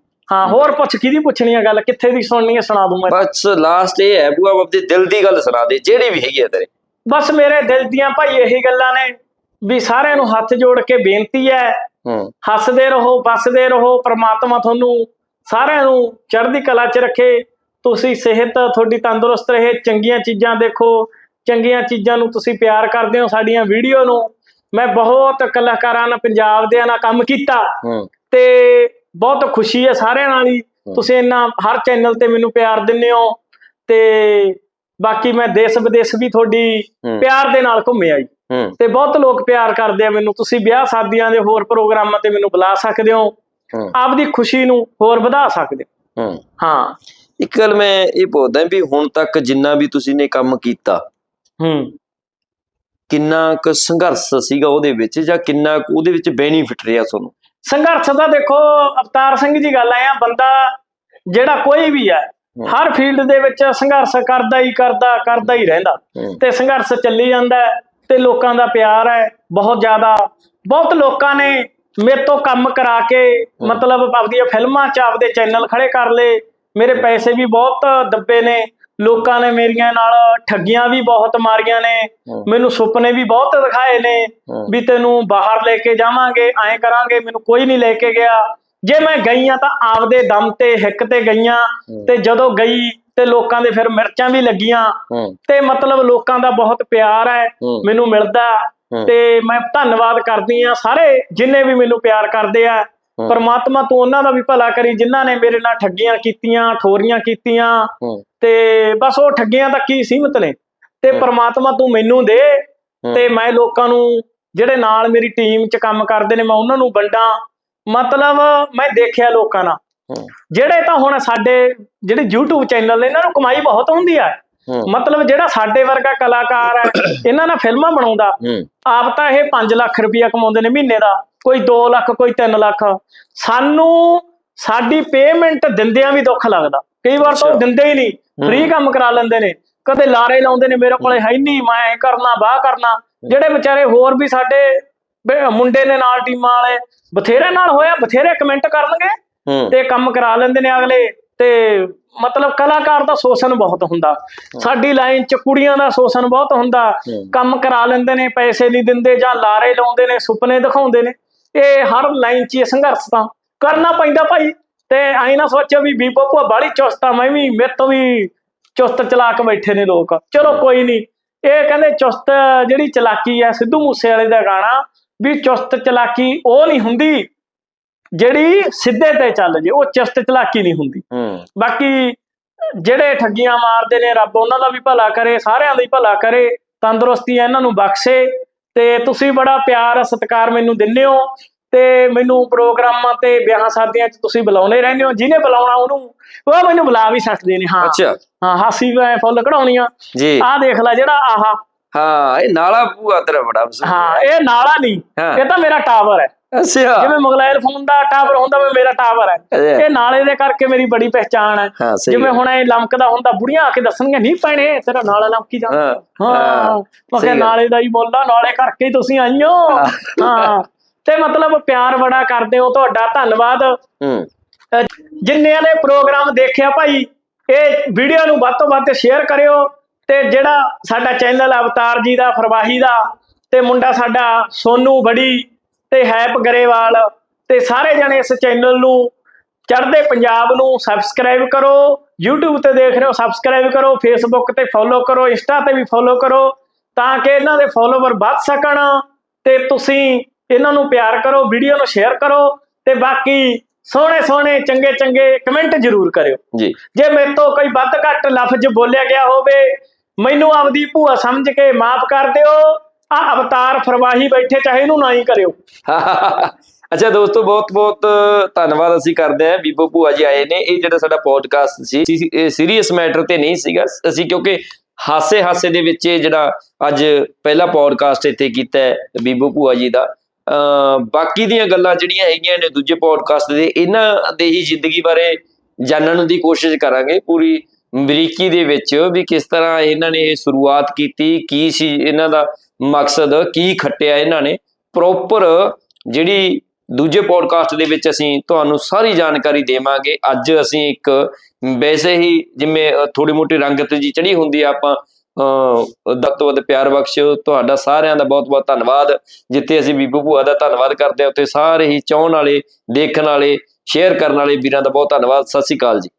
ਹੋਰ ਪੁੱਛ ਕਿਹਦੀ ਪੁੱਛਣੀ ਆ ਗੱਲ? ਕਿੱਥੇ ਦੀ ਸੁਣਨੀ ਹੈ ਸੁਣਾ ਦੂੰ ਮੈਂ। ਬਸ ਲਾਸਟ ਇਹ ਹੈ ਬੂਆ ਆਪਣੇ ਦਿਲ ਦੀ ਗੱਲ ਸੁਣਾ ਦੇ ਜਿਹੜੀ ਵੀ ਹੈਗੀ ਹੈ ਤੇਰੇ। ਬਸ ਮੇਰੇ ਦਿਲ ਦੀਆਂ ਭਾਈ ਇਹੀ ਗੱਲਾਂ ਨੇ ਵੀ ਸਾਰਿਆਂ ਨੂੰ ਹੱਥ ਜੋੜ ਕੇ ਬੇਨਤੀ ਹੈ ਹੂੰ। ਹੱਸਦੇ ਰਹੋ ਵੱਸਦੇ ਰਹੋ ਪ੍ਰਮਾਤਮਾ ਤੁਹਾਨੂੰ ਸਾਰਿਆਂ ਨੂੰ ਚੜ੍ਹਦੀ ਕਲਾ 'ਚ ਰੱਖੇ। ਤੁਸੀਂ ਸਿਹਤ ਤੁਹਾਡੀ ਤੰਦਰੁਸਤ ਰਹੇ ਚੰਗੀਆਂ ਚੀਜ਼ਾਂ ਦੇਖੋ ਚੰਗੀਆਂ ਚੀਜ਼ਾਂ ਨੂੰ ਤੁਸੀਂ ਪਿਆਰ ਕਰਦੇ ਹੋ ਸਾਡੀਆਂ ਵੀਡੀਓ ਨੂੰ। ਮੈਂ ਬਹੁਤ ਕਲਾਕਾਰਾਂ ਨਾਲ ਪੰਜਾਬ ਦੇ ਨਾਲ ਕੰਮ ਕੀਤਾ। ਹੂੰ। ਤੇ ਬਹੁਤ ਖੁਸ਼ੀ ਹੈ ਸਾਰਿਆਂ ਨਾਲ ਹੀ। ਤੁਸੀਂ ਇੰਨਾ ਹਰ ਚੈਨਲ ਤੇ ਮੈਨੂੰ ਪਿਆਰ ਦਿੰਦੇ ਹੋ। ਤੇ ਬਾਕੀ ਮੈਂ ਦੇਸ਼ ਵਿਦੇਸ਼ ਵੀ ਤੁਹਾਡੀ। ਪਿਆਰ ਦੇ ਨਾਲ ਘੁੰਮਿਆ ਜੀ ਤੇ ਬਹੁਤ ਲੋਕ ਪਿਆਰ ਕਰਦੇ ਆ ਮੈਨੂੰ। ਤੁਸੀਂ ਵਿਆਹ ਸ਼ਾਦੀਆਂ ਦੇ ਹੋਰ ਪ੍ਰੋਗਰਾਮਾਂ ਤੇ ਮੈਨੂੰ ਬੁਲਾ ਸਕਦੇ ਹੋ। ਆਪਦੀ ਖੁਸ਼ੀ ਨੂੰ ਹੋਰ ਵਧਾ ਸਕਦੇ ਹੋ। ਹੂੰ। ਹਾਂ। ਇੱਕ ਗੱਲ ਮੈਂ ਇਹ ਪੁੱਛਦਾ ਵੀ ਹੁਣ ਤੱਕ ਜਿੰਨਾ ਵੀ ਤੁਸੀਂ ਨੇ ਕੰਮ ਕੀਤਾ ਹੂੰ। ਕਿੰਨਾ ਕੁ ਸੰਘਰਸ਼ ਸੀਗਾ ਉਹਦੇ ਵਿੱਚ ਜਾਂ ਕਿੰਨਾ ਕੁ ਉਹਦੇ ਵਿੱਚ ਬੈਨੀਫਿਟ ਰਿਹਾ ਤੁਹਾਨੂੰ? ਸੰਘਰਸ਼ ਦਾ ਦੇਖੋ ਅਵਤਾਰ ਸਿੰਘ ਜੀ ਗੱਲ ਆਇਆ ਬੰਦਾ ਜਿਹੜਾ ਕੋਈ ਵੀ ਹੈ। ਹਰ ਫੀਲਡ ਦੇ ਵਿੱਚ ਸੰਘਰਸ਼ ਕਰਦਾ ਹੀ ਕਰਦਾ ਕਰਦਾ ਹੀ ਰਹਿੰਦਾ। ਤੇ ਸੰਘਰਸ਼ ਚੱਲੀ ਜਾਂਦਾ ਤੇ ਲੋਕਾਂ ਦਾ ਪਿਆਰ ਹੈ ਬਹੁਤ ਜ਼ਿਆਦਾ। ਬਹੁਤ ਲੋਕਾਂ ਨੇ ਮੇਰੇ ਤੋਂ ਕੰਮ ਕਰਾ ਕੇ ਮਤਲਬ ਆਪਦੀਆਂ ਫਿਲਮਾਂ 'ਚ ਆਪਦੇ ਚੈਨਲ ਖੜੇ ਕਰ ਲਏ। ਮੇਰੇ ਪੈਸੇ ਵੀ ਬਹੁਤ ਦੱਬੇ ਨੇ। ਲੋਕਾਂ ਨੇ ਮੇਰੀਆਂ ਨਾਲ ਠੱਗੀਆਂ ਵੀ ਬਹੁਤ ਮਾਰੀਆਂ ਨੇ। ਮੈਨੂੰ ਸੁਪਨੇ ਵੀ ਬਹੁਤ ਦਿਖਾਏ ਨੇ। ਵੀ ਤੈਨੂੰ ਬਾਹਰ ਲੈ ਕੇ ਜਾਵਾਂਗੇ ਐਂ ਕਰਾਂਗੇ ਮੈਨੂੰ ਕੋਈ ਨਹੀਂ ਲੈ ਕੇ ਗਿਆ ਜੇ ਮੈਂ ਗਈ ਆ ਤਾਂ ਆਪਦੇ ਦਮ ਤੇ ਹਿੱਕ ਤੇ ਗਈਆਂ ਤੇ ਜਦੋਂ ਗਈ ਤੇ ਲੋਕਾਂ ਦੇ ਫਿਰ ਮਿਰਚਾਂ ਵੀ ਲੱਗੀਆਂ ਤੇ ਮਤਲਬ ਲੋਕਾਂ ਦਾ ਬਹੁਤ ਪਿਆਰ ਹੈ। ਮੈਨੂੰ ਮਿਲਦਾ। ਤੇ ਮੈਂ ਧੰਨਵਾਦ ਕਰਦੀ ਆ ਸਾਰੇ ਜਿੰਨੇ ਵੀ ਮੈਨੂੰ ਪਿਆਰ ਕਰਦੇ ਆ। ਪਰਮਾਤਮਾ ਤੂੰ ਉਹਨਾਂ ਦਾ ਵੀ ਭਲਾ ਕਰੀ ਜਿਨ੍ਹਾਂ ਨੇ ਮੇਰੇ ਨਾਲ ਠੱਗੀਆਂ ਕੀਤੀਆਂ ਠੋਰੀਆਂ ਕੀਤੀਆਂ ਤੇ ਬਸ ਉਹ ਠੱਗੀਆਂ ਤੱਕ ਹੀ ਸੀਮਤ ਨੇ? ਤੇ। ਪਰਮਾਤਮਾ ਤੂੰ ਮੈਨੂੰ ਦੇ ਤੇ ਮੈਂ ਲੋਕਾਂ ਨੂੰ ਜਿਹੜੇ ਨਾਲ ਮੇਰੀ ਟੀਮ 'ਚ ਕੰਮ ਕਰਦੇ ਨੇ ਮੈਂ ਉਹਨਾਂ ਨੂੰ ਵੰਡਾਂ। ਮਤਲਬ ਮੈਂ ਦੇਖਿਆ ਲੋਕਾਂ ਨਾਲ। ਜਿਹੜੇ ਤਾਂ ਹੁਣ ਸਾਡੇ ਜਿਹੜੇ YouTube ਚੈਨਲ ਨੇ ਇਹਨਾਂ ਨੂੰ ਕਮਾਈ ਬਹੁਤ ਹੁੰਦੀ ਆ। ਮਤਲਬ ਜਿਹੜਾ ਸਾਡੇ ਵਰਗਾ ਕਲਾਕਾਰ ਹੈ ਇਹਨਾਂ ਨਾਲ ਫਿਲਮਾਂ ਬਣਾਉਂਦਾ। ਆਪ ਤਾਂ ਇਹ 5 ਲੱਖ ਰੁਪਇਆ ਕਮਾਉਂਦੇ ਨੇ ਮਹੀਨੇ ਦਾ। ਕੋਈ 2 ਲੱਖ ਕੋਈ 3 ਲੱਖ। ਸਾਨੂੰ ਸਾਡੀ ਪੇਮੈਂਟ ਦਿੰਦਿਆਂ ਵੀ ਦੁੱਖ ਲੱਗਦਾ। ਕਈ ਵਾਰ ਤਾਂ ਉਹ। ਦਿੰਦੇ ਹੀ ਨਹੀਂ ਫ੍ਰੀ ਕੰਮ ਕਰਾ ਲੈਂਦੇ ਨੇ। ਕਦੇ ਲਾਰੇ ਲਾਉਂਦੇ ਨੇ ਮੇਰੇ ਕੋਲੇ ਹੈ। ਨਹੀਂ ਮੈਂ ਕਰਨਾ ਬਾਹ ਕਰਨਾ। ਜਿਹੜੇ ਵਿਚਾਰੇ ਹੋਰ ਵੀ ਸਾਡੇ ਮੁੰਡੇ ਨੇ ਨਾਲ ਟੀਮਾਂ ਵਾਲੇ ਬਥੇਰੇ ਨਾਲ ਹੋਇਆ ਬਥੇਰੇ ਕਮੈਂਟ ਕਰਨਗੇ ਤੇ ਕੰਮ ਕਰਾ ਲੈਂਦੇ ਨੇ ਅਗਲੇ। ਤੇ ਮਤਲਬ ਕਲਾਕਾਰ ਦਾ ਸ਼ੋਸ਼ਣ ਬਹੁਤ ਹੁੰਦਾ। ਸਾਡੀ ਲਾਈਨ 'ਚ ਕੁੜੀਆਂ ਦਾ ਸ਼ੋਸ਼ਣ ਬਹੁਤ ਹੁੰਦਾ। ਕੰਮ ਕਰਾ ਲੈਂਦੇ ਨੇ ਪੈਸੇ ਨਹੀਂ ਦਿੰਦੇ ਜਾਂ ਲਾਰੇ ਲਾਉਂਦੇ ਨੇ ਸੁਪਨੇ ਦਿਖਾਉਂਦੇ ਨੇ। ਇਹ ਹਰ ਲਾਈਨ 'ਚ ਇਹ ਸੰਘਰਸ਼ ਤਾਂ ਕਰਨਾ ਪੈਂਦਾ ਭਾਈ। ਤੇ ਐਂ ਨਾ ਸੋਚੋ ਵੀ ਬੀਬੋ ਭੂਆ ਬਾਲੀ ਚੁਸਤਾ ਮੈਂ ਵੀ ਮੇਰੇ ਤੋਂ ਵੀ ਚੁਸਤ ਚਲਾਕ ਬੈਠੇ ਨੇ ਲੋਕ। ਚਲੋ ਕੋਈ ਨਹੀਂ ਇਹ ਕਹਿੰਦੇ ਚੁਸਤ ਜਿਹੜੀ ਚਲਾਕੀ ਹੈ ਸਿੱਧੂ ਮੂਸੇ ਵਾਲੇ ਦਾ ਗਾਣਾ ਵੀ ਚੁਸਤ ਚਲਾਕੀ ਉਹ ਨਹੀਂ ਹੁੰਦੀ ਜਿਹੜੀ ਸਿੱਧੇ ਤੇ ਚੱਲ ਜੇ ਉਹ ਚੁਸਤ ਚਲਾਕੀ ਨਹੀਂ ਹੁੰਦੀ। ਬਾਕੀ ਜਿਹੜੇ ਠੱਗੀਆਂ ਮਾਰਦੇ ਨੇ ਰੱਬ ਉਹਨਾਂ ਦਾ ਵੀ ਭਲਾ ਕਰੇ ਸਾਰਿਆਂ ਦਾ ਹੀ ਭਲਾ ਕਰੇ ਤੰਦਰੁਸਤੀ ਇਹਨਾਂ ਨੂੰ ਬਖਸ਼ੇ। ਤੇ ਤੁਸੀਂ ਬੜਾ ਪਿਆਰ ਸਤਿਕਾਰ ਮੈਨੂੰ ਦਿੰਦੇ ਹੋ। ਤੇ ਮੈਨੂੰ ਪ੍ਰੋਗਰਾਮਾਂ ਤੇ ਵਿਆਹਾਂ ਸ਼ਾਦੀਆਂ 'ਚ ਤੁਸੀਂ ਬੁਲਾਉਣੇ ਰਹਿੰਦੇ ਹੋ ਜਿਹਨੇ ਬੁਲਾਉਣਾ ਉਹਨੂੰ ਉਹ ਮੈਨੂੰ ਬੁਲਾ ਵੀ ਸਕਦੇ ਨੇ ਹਾਂ। ਅੱਛਾ। ਹਾਂ ਹਾਸੀ ਮੈਂ ਫੁੱਲ ਕਢਾਉਣੀਆਂ ਜੀ। ਆਹ ਦੇਖ ਲੈ ਜਿਹੜਾ ਆਹਾ। ਹਾਂ ਇਹ ਨਾਲਾ ਪੂਆ ਤੇਰਾ ਬੜਾ ਮਸ਼ਹੂਰ ਹਾਂ। ਇਹ ਨਾਲਾ ਨਹੀਂ। ਇਹ ਤਾਂ ਮੇਰਾ ਟਾਵਰ ਹੈ। ਅੱਛਾ। ਜਿਵੇਂ ਮੁਗਲੈਲ ਫੋਨ ਦਾ ਟਾਵਰ ਹੁੰਦਾ ਵੇ ਮੇਰਾ ਟਾਵਰ ਹੈ। ਇਹ ਨਾਲੇ ਦੇ ਕਰਕੇ ਮੇਰੀ ਬੜੀ ਪਹਿਚਾਣ ਹੈ। ਜਿਵੇਂ। ਹੁਣ ਇਹ ਲਮਕਦਾ ਹੁੰਦਾ ਬੁੜੀਆਂ ਆ ਕੇ ਦੱਸਣਗੀਆਂ ਨਹੀਂ ਭੈਣੇ ਤੇਰਾ ਨਾਲਾ ਲਮਕੀ ਜਾਂਦਾ। ਹਾਂ ਮੈਂ। ਨਾਲੇ ਦਾ ਹੀ ਬੋਲਦਾ ਨਾਲੇ ਕਰਕੇ ਤੁਸੀਂ ਆਈਓ। ਹਾਂ। ਤੇ ਮਤਲਬ ਪਿਆਰ ਬੜਾ ਕਰਦੇ ਹੋ ਤੁਹਾਡਾ ਧੰਨਵਾਦ। ਹੂੰ। ਜਿੰਨਿਆਂ ਨੇ ਪ੍ਰੋਗਰਾਮ ਦੇਖਿਆ ਭਾਈ ਇਹ ਵੀਡੀਓ ਨੂੰ ਵੱਧ ਤੋਂ ਵੱਧ ਸ਼ੇਅਰ ਕਰਿਓ ਤੇ ਜਿਹੜਾ ਸਾਡਾ ਚੈਨਲ ਅਵਤਾਰ ਜੀ ਦਾ ਫਰਵਾਹੀ ਦਾ ਤੇ ਮੁੰਡਾ ਸਾਡਾ ਸੋਨੂ ਬੜੀ ਤੇ ਹੈਪ ਗਰੇਵਾਲ ਤੇ ਸਾਰੇ ਜਣੇ ਇਸ ਚੈਨਲ ਨੂੰ ਚੜ੍ਹਦੇ ਪੰਜਾਬ ਨੂੰ ਸਬਸਕ੍ਰਾਈਬ ਕਰੋ YouTube ਤੇ ਦੇਖ ਰਹੇ ਹੋ ਸਬਸਕ੍ਰਾਈਬ ਕਰੋ Facebook ਤੇ ਫੋਲੋ ਕਰੋ Insta ਤੇ ਵੀ ਫੋਲੋ ਕਰੋ ਤਾਂ ਕਿ ਇਹਨਾਂ ਦੇ ਫੋਲੋਵਰ ਵੱਧ ਸਕਣ ਤੇ ਤੁਸੀਂ ਇਹਨਾਂ ਨੂੰ ਪਿਆਰ ਕਰੋ ਵੀਡੀਓ ਨੂੰ ਸ਼ੇਅਰ ਕਰੋ ਤੇ ਬਾਕੀ ਸੋਹਣੇ ਸੋਹਣੇ ਚੰਗੇ ਚੰਗੇ ਕਮੈਂਟ ਜ਼ਰੂਰ ਕਰਿਓ। ਜੀ। ਜੇ ਮੇਰੇ ਤੋਂ ਕੋਈ ਵੱਧ ਘੱਟ ਲਫ਼ਜ਼ ਬੋਲਿਆ ਗਿਆ ਹੋਵੇ ਮੈਨੂੰ ਆਪਦੀ ਭੂਆ ਸਮਝ ਕੇ ਮਾਫ ਕਰ ਦਿਓ ਆ ਅਵਤਾਰ ਫਰਵਾਹੀ ਬੈਠੇ ਚਾਹੇ ਇਹਨੂੰ ਨਾ ਹੀ ਕਰਿਓ। ਅੱਛਾ ਦੋਸਤੋ ਬਹੁਤ ਬਹੁਤ ਧੰਨਵਾਦ ਅਸੀਂ ਕਰਦੇ ਹਾਂ। ਬੀਬੋ ਭੂਆ ਜੀ ਆਏ ਨੇ। ਇਹ ਜਿਹੜਾ ਸਾਡਾ ਪੋਡਕਾਸਟ ਸੀ ਇਹ ਸੀਰੀਅਸ ਮੈਟਰ ਤੇ ਨਹੀਂ ਸੀਗਾ। ਅਸੀਂ ਕਿਉਂਕਿ ਹਾਸੇ ਹਾਸੇ ਦੇ ਵਿੱਚ ਇਹ ਜਿਹੜਾ ਅੱਜ ਪਹਿਲਾ ਪੋਡਕਾਸਟ ਇੱਥੇ ਕੀਤਾ ਹੈ ਬੀਬੋ ਭੂਆ ਜੀ ਦਾ। ਬਾਕੀ ਦੀਆਂ ਗੱਲਾਂ ਜਿਹੜੀਆਂ ਹੈਗੀਆਂ ਨੇ ਦੂਜੇ ਪੋਡਕਾਸਟ ਦੇ, ਇਹਨਾਂ ਦੇ ਹੀ ਜ਼ਿੰਦਗੀ ਬਾਰੇ ਜਾਣਨ ਦੀ ਕੋਸ਼ਿਸ਼ ਕਰਾਂਗੇ ਪੂਰੀ ਅਮਰੀਕੀ ਦੇ ਵਿੱਚ ਵੀ ਕਿਸ ਤਰ੍ਹਾਂ ਇਹਨਾਂ ਨੇ ਇਹ ਸ਼ੁਰੂਆਤ ਕੀਤੀ, ਕੀ ਸੀ ਇਹਨਾਂ ਦਾ ਮਕਸਦ, ਕੀ ਖੱਟਿਆ ਇਹਨਾਂ ਨੇ। ਪ੍ਰੋਪਰ ਜਿਹੜੀ ਦੂਜੇ ਪੋਡਕਾਸਟ ਦੇ ਵਿੱਚ ਅਸੀਂ ਤੁਹਾਨੂੰ ਸਾਰੀ ਜਾਣਕਾਰੀ ਦੇਵਾਂਗੇ। ਅੱਜ ਅਸੀਂ ਇੱਕ ਵੈਸੇ ਹੀ ਜਿਵੇਂ ਥੋੜੀ ਮੋਟੀ ਰੰਗਤ ਜੀ ਚੜੀ ਹੁੰਦੀ ਆ ਆਪਾਂ ਅ ਵੱਧ ਤੋਂ ਵੱਧ ਪਿਆਰ ਬਖਸ਼ਿਓ। ਤੁਹਾਡਾ ਸਾਰਿਆਂ ਦਾ ਬਹੁਤ ਬਹੁਤ ਧੰਨਵਾਦ। ਜਿੱਥੇ ਅਸੀਂ ਬੀਬੂ ਭੂਆ ਦਾ ਧੰਨਵਾਦ ਕਰਦੇ ਹਾਂ, ਉੱਥੇ ਸਾਰੇ ਹੀ ਚਾਹਣ ਵਾਲੇ, ਦੇਖਣ ਵਾਲੇ ਸ਼ੇਅਰ ਕਰਨ ਵਾਲੇ ਵੀਰਾਂ ਦਾ ਬਹੁਤ ਧੰਨਵਾਦ। ਸਤਿ ਸ਼੍ਰੀ ਅਕਾਲ ਜੀ।